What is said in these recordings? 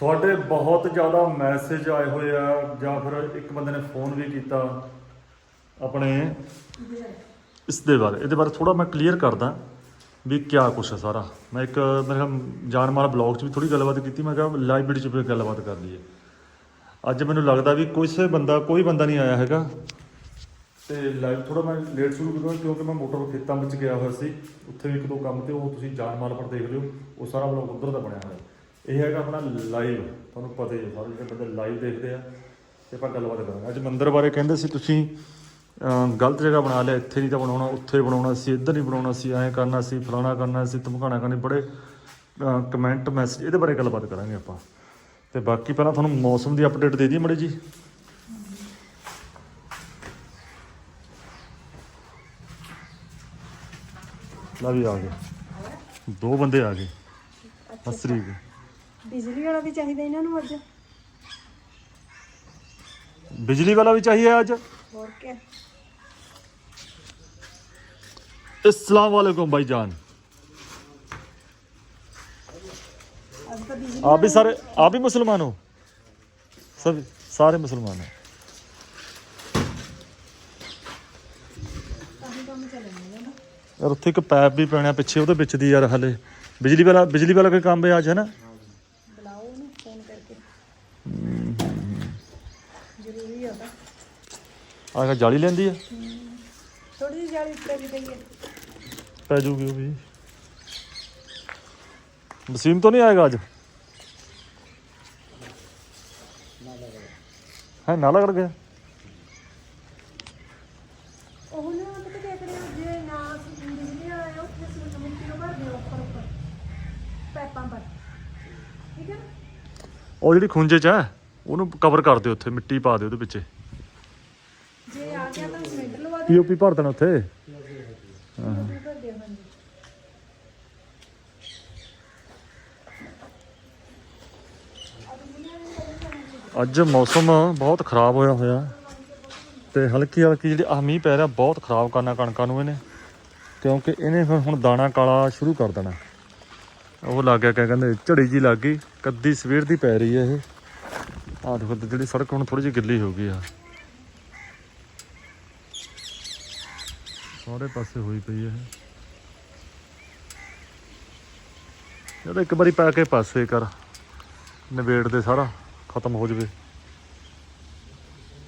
ਤੁਹਾਡੇ ਬਹੁਤ ਜ਼ਿਆਦਾ ਮੈਸੇਜ ਆਏ ਹੋਏ ਆ, ਜਾਂ ਫਿਰ ਇੱਕ ਬੰਦੇ ਨੇ ਫੋਨ ਵੀ ਕੀਤਾ ਆਪਣੇ। ਇਸ ਦੇ ਬਾਰੇ, ਇਹਦੇ ਬਾਰੇ ਥੋੜਾ ਮੈਂ ਕਲੀਅਰ ਕਰਦਾ ਵੀ ਕਿਆ ਕੁਛ ਹੈ ਸਾਰਾ। ਮੈਂ ਇੱਕ, ਮੇਰੇ ਖਿਆਲ ਜਾਣ ਮਾਲ ਬਲੌਗ 'ਚ ਵੀ ਥੋੜੀ ਗੱਲਬਾਤ ਕੀਤੀ, ਮੈਂ ਕਿਹਾ ਲਾਈਵ 'ਚ ਵੀ ਗੱਲਬਾਤ ਕਰ ਲਈਏ। ਅੱਜ ਮੈਨੂੰ ਲੱਗਦਾ ਵੀ ਕੋਈ ਬੰਦਾ ਕੋਈ ਬੰਦਾ ਨਹੀਂ ਆਇਆ ਹੈਗਾ। ਤੇ ਲਾਈਵ ਥੋੜਾ ਮੈਂ ਲੇਟ ਸ਼ੁਰੂ ਕੀਤਾ ਕਿਉਂਕਿ ਮੈਂ ਮੋਟਰ ਖੇਤਾਂ ਵਿੱਚ ਗਿਆ ਹੋਇਆ ਸੀ। ਉੱਥੇ ਵੀ ਇੱਕ ਦੋ ਕੰਮ ਤੇ ਉਹ ਤੁਸੀਂ ਜਾਨ ਮਾਲ ਪਰ ਦੇਖ ਲਿਓ, ਉਹ ਸਾਰਾ ਬਲੌਗ ਉਧਰ ਦਾ ਬਣਿਆ ਹੋਇਆ। ਇਹ ਹੈਗਾ ਆਪਣਾ ਲਾਈਵ ਤੁਹਾਨੂੰ ਪਤਾ ਹੀ ਹੈ, ਸਾਰੇ ਜਿਹੜੇ ਬੰਦੇ ਲਾਈਵ ਦੇਖਦੇ ਆ, ਤੇ ਆਪਾਂ ਗੱਲਬਾਤ ਕਰਾਂਗੇ। ਅੱਜ ਮੰਦਰ ਬਾਰੇ ਕਹਿੰਦੇ ਸੀ ਤੁਸੀਂ ਗਲਤ ਜਗ੍ਹਾ ਬਣਾ ਲਿਆ, ਇੱਥੇ ਨਹੀਂ ਤਾਂ ਬਣਾਉਣਾ, ਉੱਥੇ ਬਣਾਉਣਾ ਸੀ, ਇੱਧਰ ਨਹੀਂ ਬਣਾਉਣਾ ਸੀ, ਐਂ ਕਰਨਾ ਸੀ, ਫਲਾਣਾ ਕਰਨਾ ਸੀ ਧਮਕਾਣਾ ਕਰਨੀ ਬੜੇ ਕਮੈਂਟ ਮੈਸੇਜ ਇਹਦੇ ਬਾਰੇ ਗੱਲਬਾਤ ਕਰਾਂਗੇ ਆਪਾਂ। ਤੇ ਬਾਕੀ ਪਹਿਲਾਂ ਤੁਹਾਨੂੰ ਮੌਸਮ ਦੀ ਅਪਡੇਟ ਦੇ ਦਈਏ ਮੜੇ ਜੀ। ਲਾ ਵੀ ਆ ਗਏ। ਦੋ ਬੰਦੇ ਆ ਗਏ। ਹਸਰੀ ਗਏ ਬਿਜਲੀ ਵਾਲਾ ਵੀ ਚਾਹੀਦਾ ਇਹਨਾਂ ਨੂੰ ਅੱਜ ਬਿਜਲੀ ਵਾਲਾ ਵੀ ਚਾਹੀਏ ਅੱਜ ਹੋਰ ਕੀ अस्सलाम वालेकुम भाईजान ਅੱਜ ਤਾਂ ਬਿਜਲੀ आप भी सारे आप भी मुसलमान हो सब सारे मुसलमान हैं ਕਾਹੀ ਕੰਮ ਚੱਲਣਾ ਨਾ ਯਾਰ ਉੱਥੇ ਇੱਕ ਪੈਪ ਵੀ ਪੈਣਾ ਪਿੱਛੇ ਉਹਦੇ ਵਿੱਚ ਦੀ ਯਾਰ ਹਲੇ ਬਿਜਲੀ ਵਾਲਾ ਬਿਜਲੀ ਵਾਲਾ ਕੋਈ ਕੰਮ ਹੈ ਅੱਜ ਹੈ ਨਾ ਤਾਂ ਆਹ ਜਾਲੀ ਲੈਂਦੀ ਆ। ਥੋੜੀ ਜਿਹੀ ਜਾਲੀ ਉੱਤੇ ਵੀ ਹੈ ਪੈ ਜੂਗੀ ਉਹ ਵੀ। ਵਸੀਮ ਤੋਂ ਨਹੀਂ ਆਏਗਾ ਅੱਜ? ਹੈ ਨਾਲਾ ਕੱਢ ਗਿਆ। ਉਹ ਨਾ ਪਤਾ ਕੀ ਕਰਿਓ ਜੇ ਨਾ ਅਸੀਂ ਬਿਜਲੀ ਵਾਲਾ ਆਇਆ ਉੱਥੇ ਅਸੀਂ ਮਿੱਟੀ ਨੂੰ ਭਰ ਦਿਓ ਉੱਪਰ ਉੱਪਰ ਪੈਪਾਂ ਪਰ। ਠੀਕ ਹੈ ਨਾ? ਉਹ ਜਿਹੜੀ ਖੁੰਝੇ ਚ ਹੈ ਉਹਨੂੰ ਕਵਰ ਕਰ ਦਿਓ ਉੱਥੇ ਮਿੱਟੀ ਪਾ ਦਿਓ ਉਹਦੇ ਪਿੱਛੇ। ਜੇ ਆ ਗਿਆ ਤਾਂ ਸਿਮੈਂਟ ਲਵਾ ਦਿਓ ਪੀਓਪੀ ਭਰ ਦੇਣਾ ਉੱਥੇ। ਭਰ ਦਿਓ ਹਾਂਜੀ ਅੱਜ ਮੌਸਮ ਬਹੁਤ ਖਰਾਬ ਹੋਇਆ ਹੋਇਆ। ਤੇ ਹਲਕੀ ਹਲਕੀ ਜਿਹੜੀ ਆਹ ਮੀਂਹ ਪੈ ਰਿਹਾ, ਬਹੁਤ ਖਰਾਬ ਕਰਨਾ ਕਣਕਾਂ ਨੂੰ ਇਹਨੇ। ਕਿਉਂਕਿ ਇਹਨੇ ਫਿਰ ਹੁਣ ਦਾਣਾ ਕਾਲਾ ਸ਼ੁਰੂ ਕਰ ਦੇਣਾ। ਉਹ ਲੱਗ ਗਿਆ, ਕਿਆ ਕਹਿੰਦੇ, ਝੜੀ ਜੀ ਲੱਗ ਗਈ। ਕੱਦੀ ਸਵੇਰ ਦੀ ਪੈ ਰਹੀ ਹੈ ਇਹ। ਆਹ ਦੇਖੋ ਜਿਹੜੀ ਸੜਕ ਹੁਣ ਥੋੜੀ ਜਿਹੀ ਗਿੱਲੀ ਹੋ ਗਈ ਆ। ਸਾਰੇ ਪਾਸੇ ਹੋਈ ਪਈ ਹੈ ਇਹ ਯਾਰ ਇੱਕ ਵਾਰੀ ਪਾ ਕੇ ਪਾਸੇ ਕਰ ਨਿਬੇੜ ਦੇ ਸਾਰਾ ਖਤਮ ਹੋ ਜਵੇ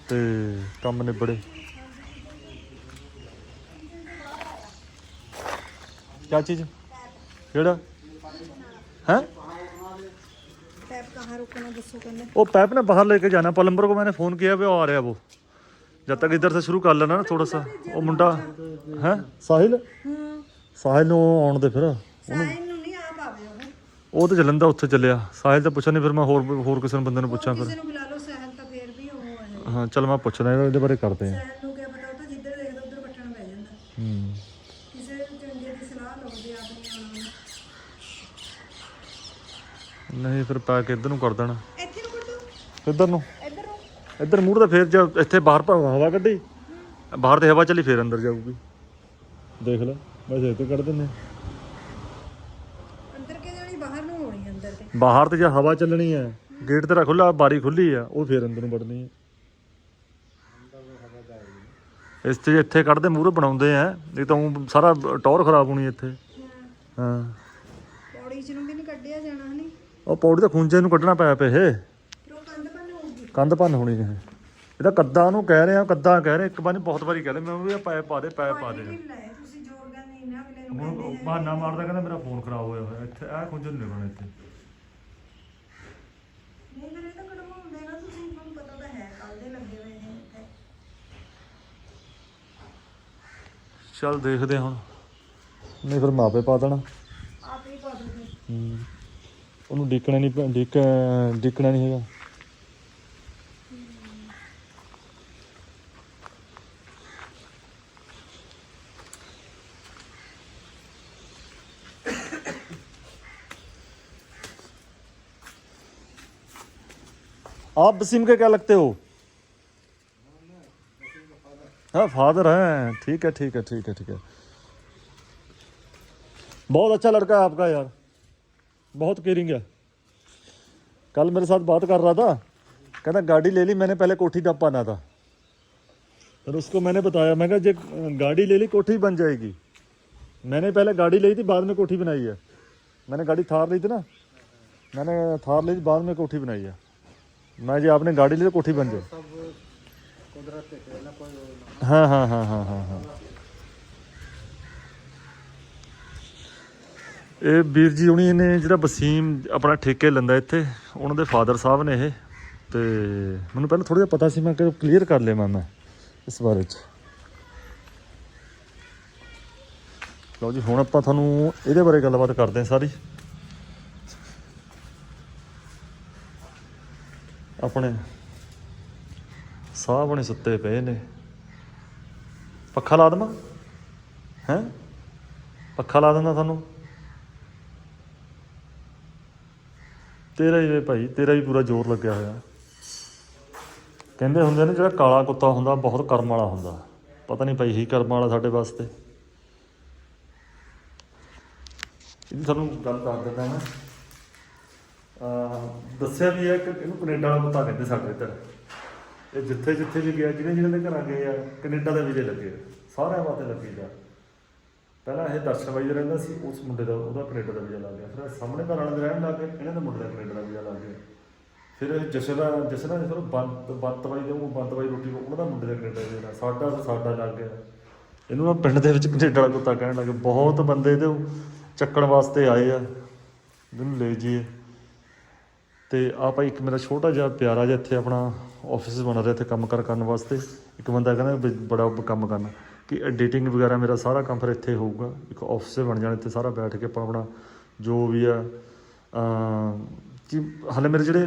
ਤੇ ਕੰਮ ਨਿਬੜੇ ਕੀ ਚੀਜ਼ ਕਿਹੜਾ ਹੈ ਪੈਪ ਕਹਾਂ ਰੁਕਣਾ ਦੱਸੋ ਕਹਿੰਦੇ वो पैप ना बाहर लेके जाना प्लम्बर को मैंने फोन किया वो आ रहा है वो जब तक इधर से शुरू कर लेना ना थोड़ा सा वो मुंडा है साहिल ਹੂੰ ਸਾਹਿਲ ਨੂੰ ਆਉਣ ਦੇ ਫਿਰ ਸਾਈਨ ਨੂੰ ਨਹੀਂ ਆਪ ਆਵੇ ਉਹ ਉਹ ਤਾਂ ਚੱਲਣ ਦਾ ਉੱਥੇ ਚੱਲਿਆ ਸਾਹਿਲ ਤਾਂ ਪੁੱਛਿਆ ਨਹੀਂ ਫਿਰ ਮੈਂ ਹੋਰ ਹੋਰ ਕਿਸੇ ਨੂੰ ਬੰਦੇ ਨੂੰ ਪੁੱਛਾਂ ਕਿਸੇ ਫਿਰ ਨੂੰ ਬੁਲਾ ਲਓ ਸਹਿਲ ਤਾਂ ਫੇਰ ਵੀ ਉਹ ਹੈ ਹਾਂ ਚੱਲ ਮੈਂ ਪੁੱਛਦਾ ਇਹਦੇ ਬਾਰੇ ਕਰਦੇ ਆ ਸਹਿਲ ਨੂੰ ਕਿਆ ਪਤਾ ਉਹ ਤਾਂ ਜਿੱਧਰ ਦੇਖਦਾ ਉਧਰ ਬੱਟਣ ਪੈ ਜਾਂਦਾ ਹੂੰ ਕਿਸੇ ਨੂੰ ਚੰਗੇ ਦੀ ਸਲਾਹ ਲਓ ਜੇ ਆਪਣੀ ਆਉਣਾ ਨਹੀਂ ਫਿਰ ਪਾ ਕੇ ਇੱਧਰ ਨੂੰ ਕਰ ਦੇਣਾ ਇੱਥੇ ਨੂੰ ਕੱਢੋ ਕਿੱਧਰ ਨੂੰ ਇੱਧਰ ਮੂਹਰ ਤਾਂ ਫੇਰ ਜਾ ਇੱਥੇ ਬਾਹਰ ਭਾ ਹਵਾ ਕੱਢੀ ਬਾਹਰ ਤੇ ਹਵਾ ਚੱਲੀ ਫੇਰ ਅੰਦਰ ਜਾਊਗੀ। ਦੇਖ ਲੈ ਵੈਸੇ ਇੱਥੇ ਕੱਢ ਦਿੰਨੇ ਅੰਦਰ ਕੇ ਜਾਣੀ ਬਾਹਰ ਨੂੰ ਹੋਣੀ ਅੰਦਰ ਤੇ। ਬਾਹਰ ਤੇ ਜੇ ਹਵਾ ਚੱਲਣੀ ਹੈ ਗੇਟ ਤੇਰਾ ਖੁੱਲਾ ਬਾਰੀ ਖੁੱਲੀ ਆ ਉਹ ਫੇਰ ਅੰਦਰ ਨੂੰ ਵੜਨੀ ਹੈ ਇਸ ਤੇ ਇੱਥੇ ਕੱਢਦੇ ਮੂਹਰੇ ਬਣਾਉਂਦੇ ਆ ਨਹੀਂ ਤਾਂ ਊਂ ਸਾਰਾ ਟੌਰ ਖਰਾਬ ਹੋਣੀ ਇੱਥੇ। ਹਾਂ। ਪੌੜੀ ਚ ਨੂੰ ਵੀ ਨਹੀਂ ਕੱਢਿਆ ਜਾਣਾ ਹਨੀ? ਉਹ ਪੌੜੀ ਤਾਂ ਖੁੰਝੇ ਨੂੰ ਕੱਢਣਾ ਪਿਆ ਪਏ ਇਹ ਫਿਰ ਉਹ ਕੰਧ ਭੰਨ ਹੋਊਗੀ ਕੰਧ ਭੰਨ ਹੋਣੀ ਇਹ। ਇਹਦਾ ਕੱਦਾ ਨੂੰ ਕਹਿ ਰਹੇ ਆ ਕੱਦਾ ਕਹਿ ਰਹੇ ਇੱਕ ਵਾਰ ਨਹੀਂ ਬਹੁਤ ਵਾਰੀ ਕਹਿ ਲਏ ਮੈਂ ਵੀ ਆ ਪੈਪ ਪਾ ਦੇ ਪੈਪ ਪਾ ਦੇ। ਤੁਸੀਂ ਜ਼ੋਰ ਦਾ ਨਹੀਂ ਨਾ ਅਗਲੇ ਨੂੰ ਹੁਣ ਕਹਿੰਦੇ ਬਹਾਨਾ ਮਾਰਦਾ ਕਹਿੰਦਾ ਮੇਰਾ ਫੋਨ ਖਰਾਬ ਹੋਇਆ ਹੋਇਆ। ਇੱਥੇ ਆ ਇੱਥੇ। ਨਹੀਂ ਫਿਰ ਇਹ ਤਾਂ ਕਢਵਾਉਂਦੇ ਨਾ ਤੁਸੀਂ ਤੁਹਾਨੂੰ ਪਤਾ ਤਾਂ ਹੈ ਕੱਲ ਦੇ ਲੱਗੇ ਹੋਏ ਨੇ ਇੱਥੇ। ਚੱਲ ਦੇਖਦੇ ਹਾਂ ਹੁਣ। ਨਹੀਂ ਫਿਰ ਮਾਪੇ ਪਾ ਦੇਣਾ। ਆਪ ਹੀ ਪਾ ਹੂੰ। ਉਹਨੂੰ ਡਿੱਕਣਾ ਨਹੀਂ ਡਿੱਕ ਡਿੱਕਣਾ ਨਹੀਂ ਹੈਗਾ। आप वसीम के क्या लगते हो? हाँ फादर हैं। ठीक है ठीक है ठीक है ठीक है। बहुत अच्छा लड़का है आपका यार। बहुत केयरिंग है। कल मेरे साथ बात कर रहा था। कहना, गाड़ी ले ली, मैंने पहले कोठी डब पाना था। फिर उसको मैंने बताया। मैं कहा, जे, गाड़ी ले ली, कोठी बन जाएगी। मैंने पहले गाड़ी ली थी, बाद में कोठी बनाई है। मैंने गाड़ी थार ली थी ना। मैंने थार ली थी, बाद में कोठी बनाई है। मैं जी आपने गाड़ी ली तो कोठी बन जाए सब कुदरत है ना कोई वो ना। ਹਾਂ ਹਾਂ ਹਾਂ ਹਾਂ ਹਾਂ ਹਾਂ ਇਹ ਵੀਰ ਜੀ ਹੁਣੀ ਨੇ ਜਿਹੜਾ ਵਸੀਮ ਆਪਣਾ ਠੇਕੇ ਲੈਂਦਾ ਇੱਥੇ ਉਹਨਾਂ ਦੇ ਫਾਦਰ ਸਾਹਿਬ ਨੇ ਇਹ ਤੇ ਮੈਨੂੰ ਪਹਿਲਾਂ ਥੋੜਾ ਜਿਹਾ ਪਤਾ ਸੀ ਮੈਂ ਕਿ ਕਲੀਅਰ ਕਰ ਲਿਆ ਮੈਂ ਇਸ ਬਾਰੇ ਚ ਲਓ ਜੀ ਹੁਣ ਆਪਾਂ ਤੁਹਾਨੂੰ ਇਹਦੇ ਬਾਰੇ ਗੱਲਬਾਤ ਕਰਦੇ ਹਾਂ ਸਾਰੀ ਆਪਣੇ ਸਾਹ ਆਪਣੇ ਸੁੱਤੇ ਪਏ ਨੇ। ਪੱਖਾ ਲਾ ਦੇਵਾਂ? ਹੈ? ਪੱਖਾ ਲਾ ਦਿੰਦਾ ਤੁਹਾਨੂੰ? ਤੇਰਾ ਹੀ ਵੇ ਭਾਈ, ਤੇਰਾ ਵੀ ਪੂਰਾ ਜ਼ੋਰ ਲੱਗਿਆ ਹੋਇਆ। ਕਹਿੰਦੇ ਹੁੰਦੇ ਨੇ ਜਿਹੜਾ ਕਾਲਾ ਕੁੱਤਾ ਹੁੰਦਾ, ਬਹੁਤ ਕਰਮ ਵਾਲਾ ਹੁੰਦਾ। ਪਤਾ ਨਹੀਂ ਭਾਈ ਹੀ ਕਰਮ ਵਾਲਾ ਸਾਡੇ ਵਾਸਤੇ। ਇਹਦੀ ਤੁਹਾਨੂੰ ਗੱਲ ਦੱਸ ਦਿੰਦਾ ਮੈਂ। ਦੱਸਿਆ ਵੀ ਹੈ ਕਿ ਇਹਨੂੰ ਕੈਨੇਡਾ ਵਾਲਾ ਕੁੱਤਾ ਕਹਿੰਦੇ ਸਾਡੇ ਇੱਧਰ। ਇਹ ਜਿੱਥੇ ਜਿੱਥੇ ਵੀ ਗਿਆ ਜਿਹਨੇ ਜਿਹਨੇ ਦੇ ਘਰਾਂ ਗਏ ਆ, ਕੈਨੇਡਾ ਦੇ ਵੀਜ਼ੇ ਲੱਗੇ ਆ। ਸਾਰਿਆਂ ਵਾਸਤੇ ਲੱਗੇ ਜਾ ਪਹਿਲਾਂ ਇਹ ਦਰਸ਼ਨ ਬਾਈ ਦਾ ਰਹਿੰਦਾ ਸੀ, ਉਸ ਮੁੰਡੇ ਦਾ, ਉਹਦਾ ਕੈਨੇਡਾ ਦਾ ਵੀਜ਼ਾ ਲੱਗ ਗਿਆ। ਫਿਰ ਸਾਹਮਣੇ ਘਰ ਵਾਲੇ ਦੇ ਰਹਿਣ ਲੱਗ ਗਏ, ਇਹਨਾਂ ਦੇ ਮੁੰਡੇ ਦਾ ਕੈਨੇਡਾ ਦਾ ਵੀਜ਼ਾ ਲੱਗ ਗਿਆ। ਫਿਰ ਇਹ ਜਸ਼ਨ ਦਾ ਜਸ਼ਨ ਫਿਰ ਬੰਤ ਬੰਤ ਬਾਈ ਦੇ ਉਹ ਬੰਤ ਬਾਈ ਰੋਟੀ ਉਹਨਾਂ ਦਾ ਮੁੰਡੇ ਦਾ ਕੈਨੇਡਾ ਦਾ ਵੀਜ਼ਾ ਸਾਡਾ ਸਾਡਾ ਲੱਗ ਗਿਆ। ਇਹਨੂੰ ਨਾ ਪਿੰਡ ਦੇ ਵਿੱਚ ਕੈਨੇਡਾ ਵਾਲਾ ਕੁੱਤਾ ਕਹਿਣ ਲੱਗੇ, ਬਹੁਤ ਬੰਦੇ ਇਹਦੇ ਚੱਕਣ ਵਾਸਤੇ ਆਏ ਆ। ਇਹਨੂੰ ਲੈ ਜੀਏ ਤੇ ਆਪਾਂ ਇੱਕ ਮੇਰਾ ਛੋਟਾ ਜਿਹਾ ਪਿਆਰਾ ਜਿਹਾ ਇੱਥੇ ਆਪਣਾ ਆਫਿਸ ਬਣ ਰਿਹਾ ਇੱਥੇ ਕੰਮ ਕਰ ਕਰਨ ਵਾਸਤੇ। ਇੱਕ ਬੰਦਾ ਕਹਿੰਦਾ ਵੀ ਬੜਾ ਕੰਮ ਕਰਨਾ। ਕਿ ਐਡੀਟਿੰਗ ਵਗੈਰਾ ਮੇਰਾ ਸਾਰਾ ਕੰਮ ਫਿਰ ਇੱਥੇ ਹੋਊਗਾ। ਇੱਕ ਆਫਿਸ ਬਣ ਜਾਣਾ, ਇੱਥੇ ਸਾਰਾ ਬੈਠ ਕੇ ਆਪਾਂ ਆਪਣਾ ਜੋ ਵੀ ਆ ਕਿ ਹਾਲੇ ਮੇਰੇ ਜਿਹੜੇ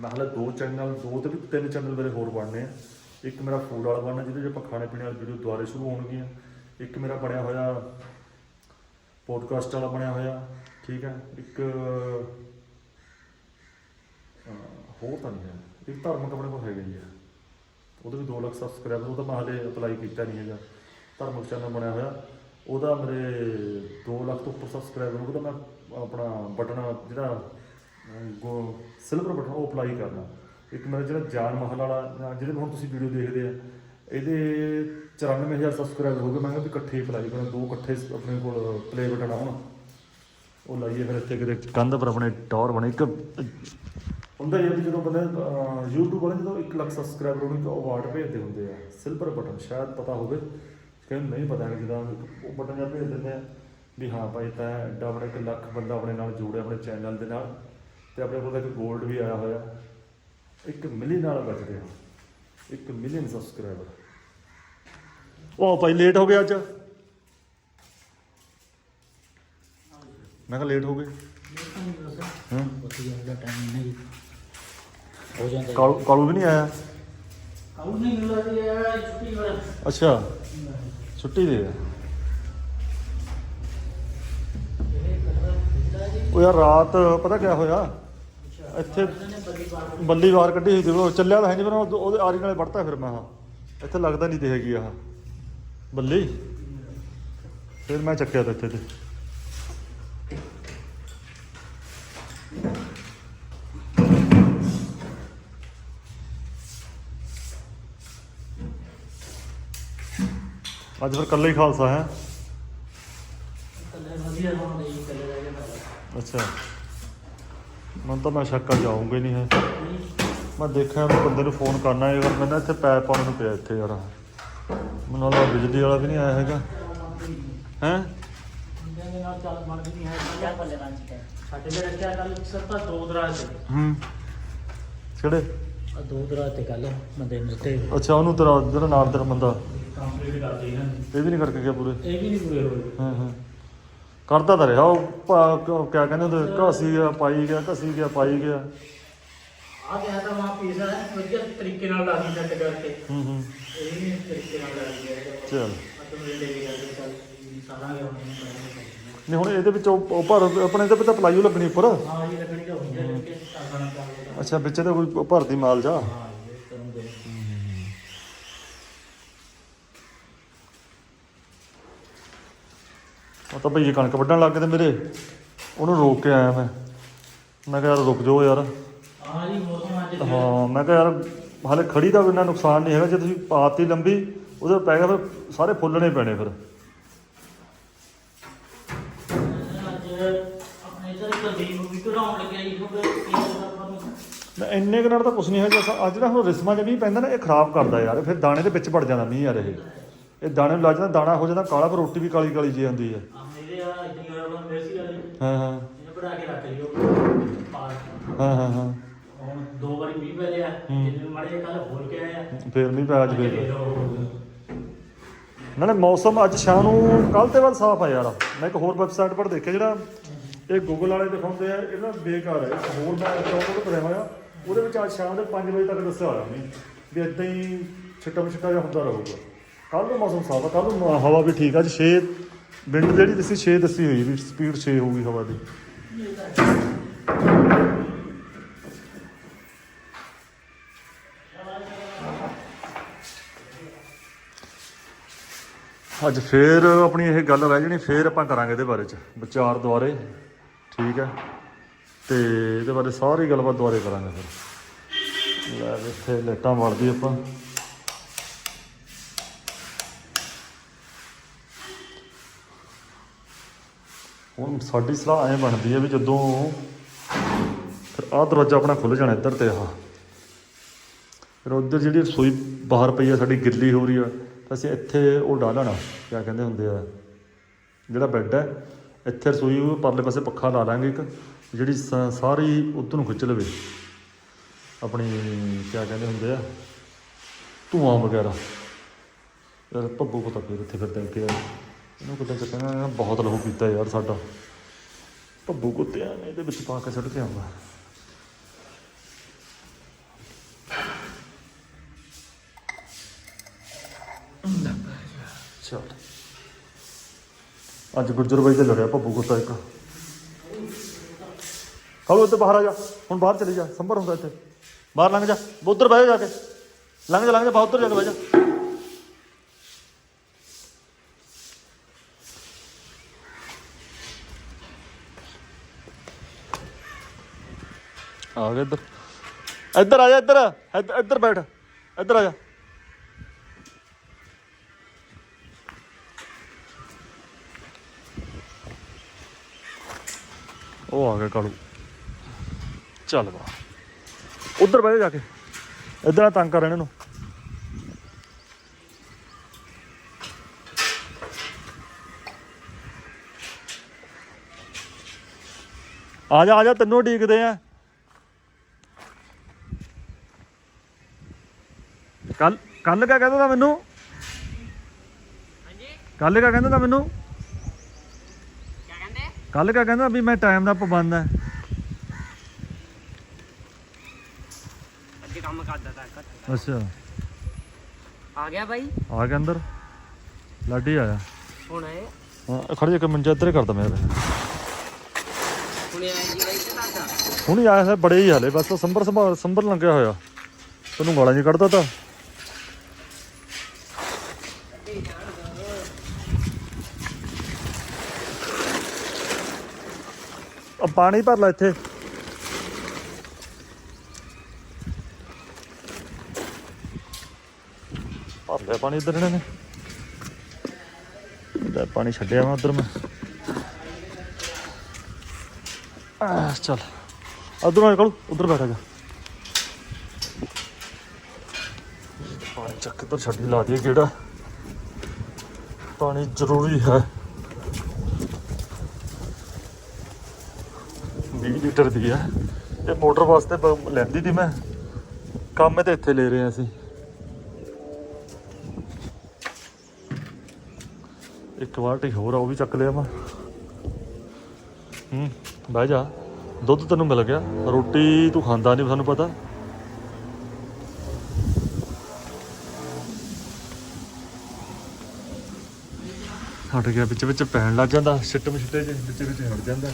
ਮੈਂ ਹਾਲੇ ਦੋ ਚੈਨਲ ਦੋ ਤੇ ਵੀ ਤਿੰਨ ਚੈਨਲ ਮੇਰੇ ਹੋਰ ਬਣਨੇ ਆ। ਇੱਕ ਮੇਰਾ ਫੂਡ ਵਾਲਾ ਬਣਨਾ, ਜਿਹਦੇ 'ਚ ਆਪਾਂ ਖਾਣੇ ਪੀਣੇ ਵਾਲੀ ਵੀਡੀਓ ਦੁਆਰੇ ਸ਼ੁਰੂ ਹੋਣਗੀਆਂ। ਇੱਕ ਮੇਰਾ ਬਣਿਆ ਹੋਇਆ ਪੋਡਕਾਸਟ ਵਾਲਾ ਬਣਿਆ ਹੋਇਆ, ਠੀਕ ਹੈ। ਇੱਕ ਹੋਰ ਤਾਂ ਨਹੀਂ ਹੈ। ਇੱਕ ਧਾਰਮਿਕ ਆਪਣੇ ਕੋਲ ਹੈਗਾ ਹੀ ਹੈ। ਉਹਦੇ ਵੀ 2 ਲੱਖ ਸਬਸਕ੍ਰਾਈਬਰ ਉਹ ਤਾਂ ਮੈਂ ਹਲੇ ਅਪਲਾਈ ਕੀਤਾ ਨਹੀਂ ਹੈਗਾ। ਧਾਰਮਿਕ ਚੈਨਲ ਬਣਿਆ ਹੋਇਆ। ਉਹਦਾ ਮੇਰੇ 2 ਲੱਖ ਤੋਂ ਉੱਪਰ ਸਬਸਕ੍ਰਾਈਬਰ ਉਹਦਾ ਮੈਂ ਆਪਣਾ ਬਟਨ, ਜਿਹੜਾ ਸਿਲਵਰ ਬਟਨ ਉਹ ਅਪਲਾਈ ਕਰਨਾ। ਇੱਕ ਮੇਰਾ ਜਿਹੜਾ ਜਾਨ ਮਹਲ ਵਾਲਾ ਅਹ ਜਿਹਦੇ ਹੁਣ ਤੁਸੀਂ ਵੀਡੀਓ ਦੇਖਦੇ ਆ, ਇਹਦੇ 94000 ਸਬਸਕ੍ਰਾਈਬਰ ਹੋ ਗਏ ਮੈਂ ਕਿਹਾ ਵੀ ਇਕੱਠੇ ਅਪਲਾਈ ਕਰਾਂ, ਦੋ ਇਕੱਠੇ ਆਪਣੇ ਕੋਲ ਪਲੇ ਬਟਨ ਆ ਹੁਣ। ਉਹ ਲਾਈਏ ਫਿਰ ਇੱਥੇ ਕਿਤੇ ਕੰਧ ਪਰ ਆਪਣੇ ਟਾਵਰ ਬਣੇ। ਇੱਕ ਹੁੰਦਾ ਹੀ ਆ ਜਦੋਂ ਬੰਦੇ ਅਹ, YouTube ਵਾਲੇ ਜਦੋਂ 1 ਲੱਖ ਸਬਸਕ੍ਰਾਈਬਰ ਨੂੰ ਇੱਕ ਅਵਾਰਡ ਭੇਜਦੇ ਹੁੰਦੇ ਆ ਸਿਲਵਰ ਬਟਨ ਸ਼ਾਇਦ ਪਤਾ ਹੋਵੇ। ਕਹਿੰਦੇ ਨਹੀਂ ਪਤਾ ਹੈ ਜਦੋਂ ਉਹ ਬਟਨ ਜਾਂ ਭੇਜ ਦਿੰਦੇ ਆ ਵੀ ਹਾਂ ਭਾਈ ਤਾਂ ਐਡਾ ਬੜਾ 1 ਲੱਖ ਬੰਦਾ ਆਪਣੇ ਨਾਲ ਜੁੜਿਆ ਆਪਣੇ ਚੈਨਲ ਦੇ ਨਾਲ ਤੇ ਆਪਣੇ ਕੋਲ ਤਾਂ ਇੱਕ 골ਡ ਵੀ ਆਇਆ ਹੋਇਆ। 1 ਮਿਲੀਅਨ ਨਾਲ ਬਚਦੇ ਹਾਂ 1 ਮਿਲੀਅਨ ਸਬਸਕ੍ਰਾਈਬਰ ਉਹ ਭਾਈ ਲੇਟ ਹੋ ਗਿਆ ਅੱਜ। ਮੈਂ ਕਿਹਾ ਲੇਟ ਹੋ ਗਏ। ਕਾਲੂ ਵੀ ਨਹੀਂ ਆਇਆ? ਕਾਲੂ ਨਹੀਂ ਮਿਲਦਾ ਜੀ ਛੁੱਟੀ ਵਾਲਾ। ਅੱਛਾ। ਛੁੱਟੀ ਦੇ ਉਹ ਯਾਰ ਰਾਤ ਪਤਾ ਕਿਆ ਹੋਇਆ? ਇੱਥੇ ਬੱਲੀ ਵਾਰ ਕੱਢੀ ਹੋਈ ਸੀ ਉਹ ਚੱਲਿਆ ਤਾਂ ਹੈ ਨਹੀਂ ਪਰ ਉਹਦੇ ਆਰੀ ਨਾਲੇ ਵੜਤਾ ਫਿਰ ਮੈਂ ਹਾਂ ਇੱਥੇ ਲੱਗਦਾ ਨਹੀਂ ਤੇ ਹੈਗੀ ਆਹ। ਬੱਲੀ? ਫਿਰ ਮੈਂ ਚੱਕਿਆ ਤਾਂ ਇੱਥੇ ਤੇ। ਅੱਜ ਫਿਰ ਕੱਲੇ ਹੀ ਖਾਲਸਾ ਹੈ। ਅੱਛਾ। ਮੈਂ ਤਾਂ ਮੈਂ ਸ਼ੱਕਾ ਜਾਉਂਗਾ ਨਹੀਂ ਹੈ ਮੈਂ ਦੇਖਿਆ ਮੈਂ ਬੰਦੇ ਨੂੰ ਫੋਨ ਕਰਨਾ ਹੈ ਯਾਰ ਮੈਨੂੰ ਇੱਥੇ ਪੈਪ ਪਾਉਣ ਨੂੰ ਪਿਆ ਇੱਥੇ ਯਾਰ। ਮੈਨੂੰ ਲੱਗਦਾ ਬਿਜਲੀ ਵਾਲਾ ਵੀ ਨਹੀਂ ਆਇਆ ਹੈਗਾ। ਹੈ? ਕਿਹੜੇ? ਆ ਦੋ ਦਰਾਜ ਤੇ ਕੱਲ ਬੰਦੇ ਨੂੰ ਅੱਛਾ ਉਹਨੂੰ ਤੇਰਾ ਜਿਹੜਾ ਨਾਲ ਤੇਰਾ ਬੰਦਾ। ਕੰਪਲੀਟ ਨਾ ਇਹ ਵੀ ਨਹੀਂ ਕਰਕੇ ਗਿਆ ਪੂਰੇ? ਇਹ ਵੀ ਨਹੀਂ ਪੂਰੇ ਹੋਏ। ਹਾਂ ਹਾਂ। ਕਰਦਾ ਤਾਂ ਰਿਹਾ ਉਹ ਭਾ- ਕ- ਕਿਆ ਕਹਿੰਦੇ ਉਹਦੇ ਘਾਸੀ ਗਿਆ ਪਾਈ ਗਿਆ ਘਸੀ ਗਿਆ ਪਾਈ ਗਿਆ। ਆ ਗਿਆ ਤਾਂ ਪੀਜ਼ਾ ਹੈ ਵਧੀਆ ਤਰੀਕੇ ਨਾਲ ਲਾ ਦਿੱਤਾ ਕਰਕੇ। ਹੂੰ ਹੂੰ। ਇਹ ਵੀ ਤਰੀਕੇ ਨਾਲ ਲਾ ਦਿੱਤਾ ਚੱਲ। ਅਤਮ ਦੇ ਦੇ ਗੱਲ ਚੱਲ ਸਾਰਾ ਗਿਆ ਹੁਣ ਨਹੀਂ ਹੁਣ ਇਹਦੇ ਵਿੱਚ ਉਹ ਉਹ ਭਰ ਆਪਣੇ ਤੇ ਤਾਂ ਪਲਾਈਓ ਲੱਗਣੀ ਉੱਪਰ? ਹਾਂ ਇਹ ਲੱਗਣੀ ਤਾਂ ਹੁੰਦੀ ਹੈ ਕਿ ਸਾਗਣਾ ਚੱਲਦਾ ਅੱਛਾ ਵਿੱਚ ਤੇ ਕੋਈ ਭਰਦੀ ਮਾਲ ਜਾ ਹਾਂ ਇਹ ਕਰੂੰਗੇ ਉਹ ਤਾਂ ਭਈ ਕਣਕ ਵੱਢਣ ਲੱਗ ਗਏ ਤੇ ਮੇਰੇ ਉਹਨੂੰ ਰੋਕ ਕੇ ਆਇਆ ਮੈਂ। ਮੈਂ ਕਿਹਾ ਯਾਰ ਰੁਕ ਜਾਓ ਯਾਰ। ਹਾਂ ਜੀ ਮੌਸਮ ਅੱਜ ਹਾਂ ਮੈਂ ਕਿਹਾ ਯਾਰ ਹਾਲੇ ਖੜੀ ਦਾ ਇੰਨਾ ਨੁਕਸਾਨ ਨਹੀਂ ਹੈਗਾ ਜੇ ਤੁਸੀਂ ਪਾਤੀ ਲੰਬੀ ਉਹਦੇ ਪੈ ਗਿਆ ਫਿਰ ਸਾਰੇ ਫੁੱਲਣੇ ਪੈਣੇ ਫਿਰ। ਨੂੰ ਨਾ? ਇੰਨੇ ਕੁ ਨਾਲ ਤਾਂ ਕੁਝ ਨਹੀਂ ਹੈਗਾ ਅੱਜ ਨਾ ਹੁਣ ਰਿਸਮਾਂ ਮੀਂਹ ਪੈਂਦਾ ਨਾ ਇਹ ਖਰਾਬ ਕਰਦਾ ਯਾਰ। ਫਿਰ ਦਾਣੇ ਦੇ ਵਿੱਚ ਵੜ ਜਾਂਦਾ ਮੀਂਹ ਯਾਰ ਇਹ। ਇਹ ਦਾਣੇ ਨੂੰ ਲੱਗ ਜਾਂਦਾ ਦਾਣਾ ਹੋ ਜਾਂਦਾ ਕਾਲਾ ਪਰ ਰੋਟੀ ਵੀ ਕਾਲੀ ਕਾਲੀ ਜੀ ਆਉਂਦੀ ਹੈ। ਆ ਮੇਰੇ ਆ ਇੱਥੇ ਵਾਲਾ ਮੇਸੀ ਵਾਲੇ ਹਾਂ ਹਾਂ। ਇਹਨੇ ਬਣਾ ਕੇ ਰੱਖ ਲਿਓ ਪਾਰਕ ਹਾਂ ਹਾਂ ਹਾਂ। ਹੁਣ ਦੋ ਵਾਰੀ ਮੀਂਹ ਪੈ ਰਿਹਾ ਹੂੰ। ਜਿੰਨੇ ਮਾੜੇ ਕੱਲ ਭੁੱਲ ਕੇ ਆਇਆ। ਫੇਰ ਮੀਂਹ ਪਿਆ ਅੱਜ ਅੱਜ ਫੇਰ ਦੇ ਦਿਓ। ਨਾਲੇ ਮੌਸਮ ਅੱਜ ਸ਼ਾਮ ਨੂੰ ਕੱਲ ਤੇ ਬਾਅਦ ਸਾਫ਼ ਆ ਯਾਰ। ਮੈਂ ਇੱਕ ਹੋਰ ਵੈਬਸਾਈਟ ਪਰ ਦੇਖਿਆ ਜਿਹੜਾ ਇਹ ਗੂਗਲ ਵਾਲੇ ਦਿਖਾਉਂਦੇ ਆ ਇਹਦਾ ਬੇਕਾਰ ਹੈ ਹੋਰ ਮੈਂ ਡਾਊਨਲੋਡ ਕਰਿਆ ਹੋਇਆ। ਉਹਦੇ ਵਿੱਚ ਅੱਜ ਸ਼ਾਮ ਦੇ 5 ਵਜੇ ਤੱਕ ਦੱਸਿਆ ਹੋਇਆ ਨਹੀਂ ਵੀ ਇਦਾਂ ਹੀ ਛਿੱਟਾ ਛਿੱਟਾ ਜਿਹਾ ਹੁੰਦਾ ਰਹੂਗਾ। ਕੱਲ ਨੂੰ ਮੌਸਮ ਸਾਫ਼ ਆ ਕੱਲ ਨੂੰ ਹਵਾ ਵੀ ਠੀਕ ਆ। ਅੱਜ 6 ਵਿੰਡ ਜਿਹੜੀ ਦੱਸੀ 6 ਦੱਸੀ ਹੋਈ ਵੀ ਸਪੀਡ 6 ਹੋਊਗੀ ਹਵਾ ਦੀ। ਅੱਜ ਫੇਰ ਆਪਣੀ ਇਹ ਗੱਲ ਰਹਿ ਜਣੀ, ਫੇਰ ਆਪਾਂ ਕਰਾਂਗੇ ਇਹਦੇ ਬਾਰੇ ਚ, ਵਿਚਾਰ ਦੁਆਰੇ। ਠੀਕ ਹੈ। ਤੇ ਇਹਦੇ ਬਾਰੇ ਸਾਰੀ ਗੱਲਬਾਤ ਦੁਆਰੇ ਕਰਾਂਗੇ ਫਿਰ। ਲੈ ਵੀ ਇੱਥੇ ਲੈਟਾਂ ਵੜਦੀ ਆਪਾਂ। ਹੁਣ ਸਾਡੀ ਸਲਾਹ ਐ ਬਣਦੀ ਹੈ ਵੀ ਜਦੋਂ ਫਿਰ ਆਹ ਦਰਵਾਜ਼ਾ ਆਪਣਾ ਖੁੱਲ ਜਾਣਾ ਇੱਧਰ ਤੇ ਆਹ। ਫਿਰ ਉੱਧਰ ਜਿਹੜੀ ਰਸੋਈ ਬਾਹਰ ਪਈ ਆ, ਸਾਡੀ ਗਿੱਲੀ ਹੋ ਰਹੀ ਆ, ਤਾਂ ਅਸੀਂ ਇੱਥੇ ਉਹ ਡਾਲਣਾ ਕਿਆ ਕਹਿੰਦੇ ਹੁੰਦੇ ਆ, ਜਿਹੜਾ ਬੈੱਡ ਹੈ ਇੱਥੇ ਰਸੋਈ ਉਹ ਪਰਲੇ ਪਾਸੇ ਪੱਖਾ ਲਾ ਲਾਂਗੇ ਇੱਕ, ਜਿਹੜੀ ਸ- ਸਾਰੀ ਉੱਧਰ ਨੂੰ ਖਿੱਚ ਲਵੇ। ਆਪਣੀ ਕਿਆ ਕਹਿੰਦੇ ਹੁੰਦੇ ਆ, ਧੂਆਂ ਵਗੈਰਾ। ਯਾਰ ਭੱਬੂ ਪਤਾ ਫਿਰ ਇੱਥੇ ਫਿਰਦਾ, ਕਿ ਇਹਨੂੰ ਕਿੱਦਾਂ ਕਿੱਥੇ ਇਹਨਾਂ ਨੇ ਬਹੁਤ ਲਹੂ ਪੀਤਾ ਯਾਰ ਸਾਡਾ। ਭੱਬੂ ਕੁੱਤਿਆਂ ਨੇ ਇਹਦੇ ਵਿੱਚ ਪਾ ਕੇ ਸੁੱਟ ਕੇ ਆਉਂਦਾ। ਚਲ। ਅੱਜ ਗੁੱਜਰ ਬਾਈ ਤੇ ਲੜਿਆ ਭੱਬੂ ਕੁੱਤਾ ਇੱਕ। ਹਲੋ ਇੱਥੇ ਬਾਹਰ ਆ ਜਾ। ਹੁਣ ਬਾਹਰ ਚਲੀ ਜਾ। ਸੰਭਰ ਹੁੰਦਾ ਇੱਥੇ। ਬਾਹਰ ਲੰਘ ਜਾ। ਉਧਰ ਬਹਿ ਜਾ ਜਾ ਕੇ। ਲੰਘ ਜਾ ਲੰਘ ਜਾ। ਬਾਹਰ ਉੱਧਰ ਜਾ ਕੇ ਬਹਿ ਜਾ ਆ ਗਿਆ ਇੱਧਰ। ਇੱਧਰ ਆ ਜਾ, ਇੱਧਰ। ਇੱਧ- ਇੱਧਰ ਬੈਠ। ਇੱਧਰ ਆ ਜਾ। ਉਹ ਆ ਗਿਆ ਕਾਲੂ। ਚੱਲ ਵਾ। ਉਧਰ ਬਹਿ ਜਾ ਜਾ ਕੇ। ਇੱਧਰ ਆ, ਤੰਗ ਕਰ ਇਹਨਾਂ ਨੂੰ। ਆ ਜਾ ਆ ਜਾ, ਤੈਨੂੰ ਡੀਕਦੇ ਆ। ਕੱਲ ਕੱਲ ਕਿਆ ਕਹਿੰਦਾ ਤਾ ਮੈਨੂੰ? ਹਾਂਜੀ? ਕੱਲ ਕਿਆ ਕਹਿੰਦਾ ਤਾ ਮੈਨੂੰ? ਕੀ ਕਹਿੰਦੇ? ਕੱਲ ਕਿਆ ਕਹਿੰਦਾ ਵੀ ਮੈਂ ਟਾਈਮ ਦਾ ਪਾਬੰਦ ਹੈ ਅੱਗੇ ਕੰਮ ਕਰਦਾ ਤਾਂ ਘਰ। ਅੱਛਾ। ਆ ਗਿਆ ਬਾਈ। ਆ ਗਿਆ ਅੰਦਰ। ਲਾਡੀ ਆਇਆ। ਹੁਣ ਆਏ ਹਾਂ ਖੜ ਜਾ ਕੇ ਮੰਜਾ ਇੱਧਰ ਹੀ ਕਰਦਾ ਮੈਂ। ਹੁਣ ਆਏ ਜੀ ਬਾਈ ਤੇ ਦਾਦਾ ਹੁਣ ਹੀ ਆਇਆ ਹੈ ਬੜੇ ਹੀ ਹਾਲੇ ਬਸ ਸੰਭਰ ਸੰਭਰ ਸੰਭਰ ਲੰਘਿਆ ਹੋਇਆ। ਤੈਨੂੰ ਗਾਲਾਂ ਨਹੀਂ ਕੱਢਦਾ ਤਾਂ। ਪਾਣੀ ਭਰ ਲੈ ਇੱਥੇ ਭਰ ਲਿਆ ਪਾਣੀ ਇੱਧਰ ਇਹਨਾਂ ਨੇ ਲੈ ਪਾਣੀ ਛੱਡਿਆ ਮੈਂ ਉਧਰ ਮੈਂ ਆ ਚੱਲ ਉਧਰੋਂ ਨਿਕਲ ਉਧਰ ਬੈਠਾ ਜਾ ਪਾਣੀ ਚੱਕ ਕੇ ਤਾਂ ਛੱਡੀ ਲਾ ਦਈਏ ਕਿਹੜਾ ਪਾਣੀ ਜ਼ਰੂਰੀ ਹੈ ਲੀਟਰ ਦੀ ਹੈ ਇਹ ਮੋਟਰ ਵਾਸਤੇ ਲੈਂਦੀ ਦੀ ਮੈਂ। ਕੰਮ ਤੇ ਇੱਥੇ ਲੈ ਰਹੇ ਹਾਂ ਅਸੀਂ। ਇੱਕ ਬਾਲਟੀ ਹੋਰ ਆ, ਉਹ ਵੀ ਚੱਕ ਲਿਆ ਮੈਂ। ਹੂੰ, ਬਹਿ ਜਾ। ਦੁੱਧ ਤੈਨੂੰ ਮਿਲ ਗਿਆ। ਰੋਟੀ ਤੂੰ ਖਾਂਦਾ ਨਹੀਂ ਸਾਨੂੰ ਪਤਾ। ਹਟ ਗਿਆ ਵਿੱਚ ਵਿੱਚ ਪੈਣ ਲੱਗ ਜਾਂਦਾ। ਛਿੱਟਮ ਛਿੱਟੇ ਜਿਹੇ ਵਿੱਚ ਵਿੱਚ ਹਟ ਜਾਂਦਾ।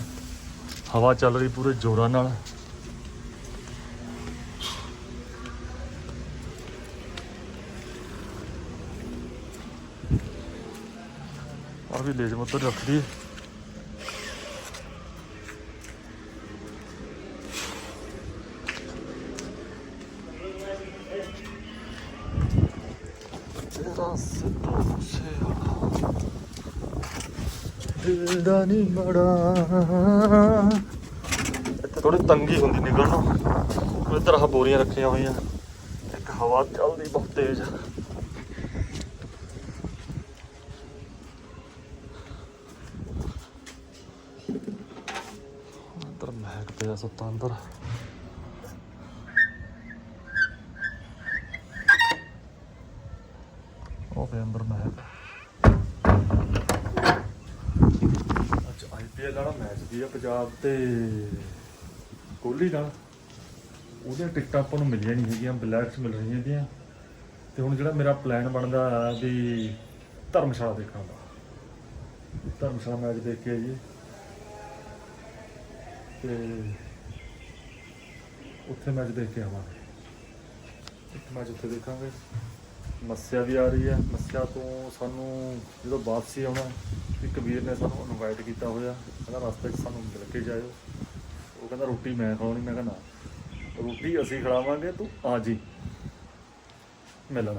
ਹਵਾ ਚੱਲ ਰਹੀ ਪੂਰੇ ਜ਼ੋਰਾਂ ਨਾਲ। ਆ ਵੀ ਲੇਜ ਮੱਤਰ ਰੱਖ ਦੀ ਦਿਲ ਨਹੀਂ ਮੜਾ ਇੱਥੇ ਥੋੜੀ ਤੰਗੀ ਹੁੰਦੀ ਨਿਕਲਣ ਨੂੰ। ਇੱਧਰ ਆਹ ਬੋਰੀਆਂ ਰੱਖੀਆਂ ਹੋਈਆਂ। ਇੱਕ ਹਵਾ ਚੱਲਦੀ ਬਹੁਤ ਤੇਜ਼। ਅੰਦਰ ਮਹਿਕ ਪਿਆ ਸੁੱਤਾ ਅੰਦਰ। ਉਹ ਪਿਆ ਅੰਦਰ ਮਹਿਕ। ਅੱਜ ਆਈਪੀਐਲ ਮੈਚ ਵੀ ਆ ਪੰਜਾਬ ਤੇ ਕੋਹਲੀ ਨਾਲ, ਉਹਦੀਆਂ ਟਿਕਟਾਂ ਆਪਾਂ ਨੂੰ ਮਿਲੀਆਂ ਨਹੀਂ ਹੈਗੀਆਂ ਬਲੈਕਸ ਮਿਲ ਰਹੀਆਂ ਹੈਗੀਆਂ। ਤੇ ਹੁਣ ਜਿਹੜਾ ਮੇਰਾ ਪਲਾਨ ਬਣਦਾ ਆ ਵੀ ਧਰਮਸ਼ਾਲਾ ਦੇਖਣ ਦਾ। ਧਰਮਸ਼ਾਲਾ ਮੈਚ ਦੇਖ ਕੇ ਆਈਏ। ਤੇ ਉੱਥੇ ਮੈਚ ਦੇਖ ਕੇ ਆਵਾਂਗੇ। ਇੱਕ ਮੈਚ ਉੱਥੇ ਦੇਖਾਂਗੇ। ਮੱਸਿਆ ਵੀ ਆ ਰਹੀ ਹੈ। ਮੱਸਿਆ ਤੋਂ ਸਾਨੂੰ ਜਦੋਂ ਵਾਪਸੀ ਆਉਣਾ, ਇੱਕ ਵੀਰ ਨੇ ਸਾਨੂੰ ਇਨਵਾਈਟ ਕੀਤਾ ਹੋਇਆ। ਕਹਿੰਦਾ ਰਸਤੇ 'ਚ ਸਾਨੂੰ ਮਿਲ ਕੇ ਜਾਇਓ। ਉਹ ਕਹਿੰਦਾ, ਰੋਟੀ ਮੈਂ ਖਵਾਉਣੀ ਮੈਂ ਕਹਿੰਦਾ ਰੋਟੀ ਅਸੀਂ ਖਿਲਾਵਾਂਗੇ, ਤੂੰ ਆ ਜੀ। ਮਿਲਣ।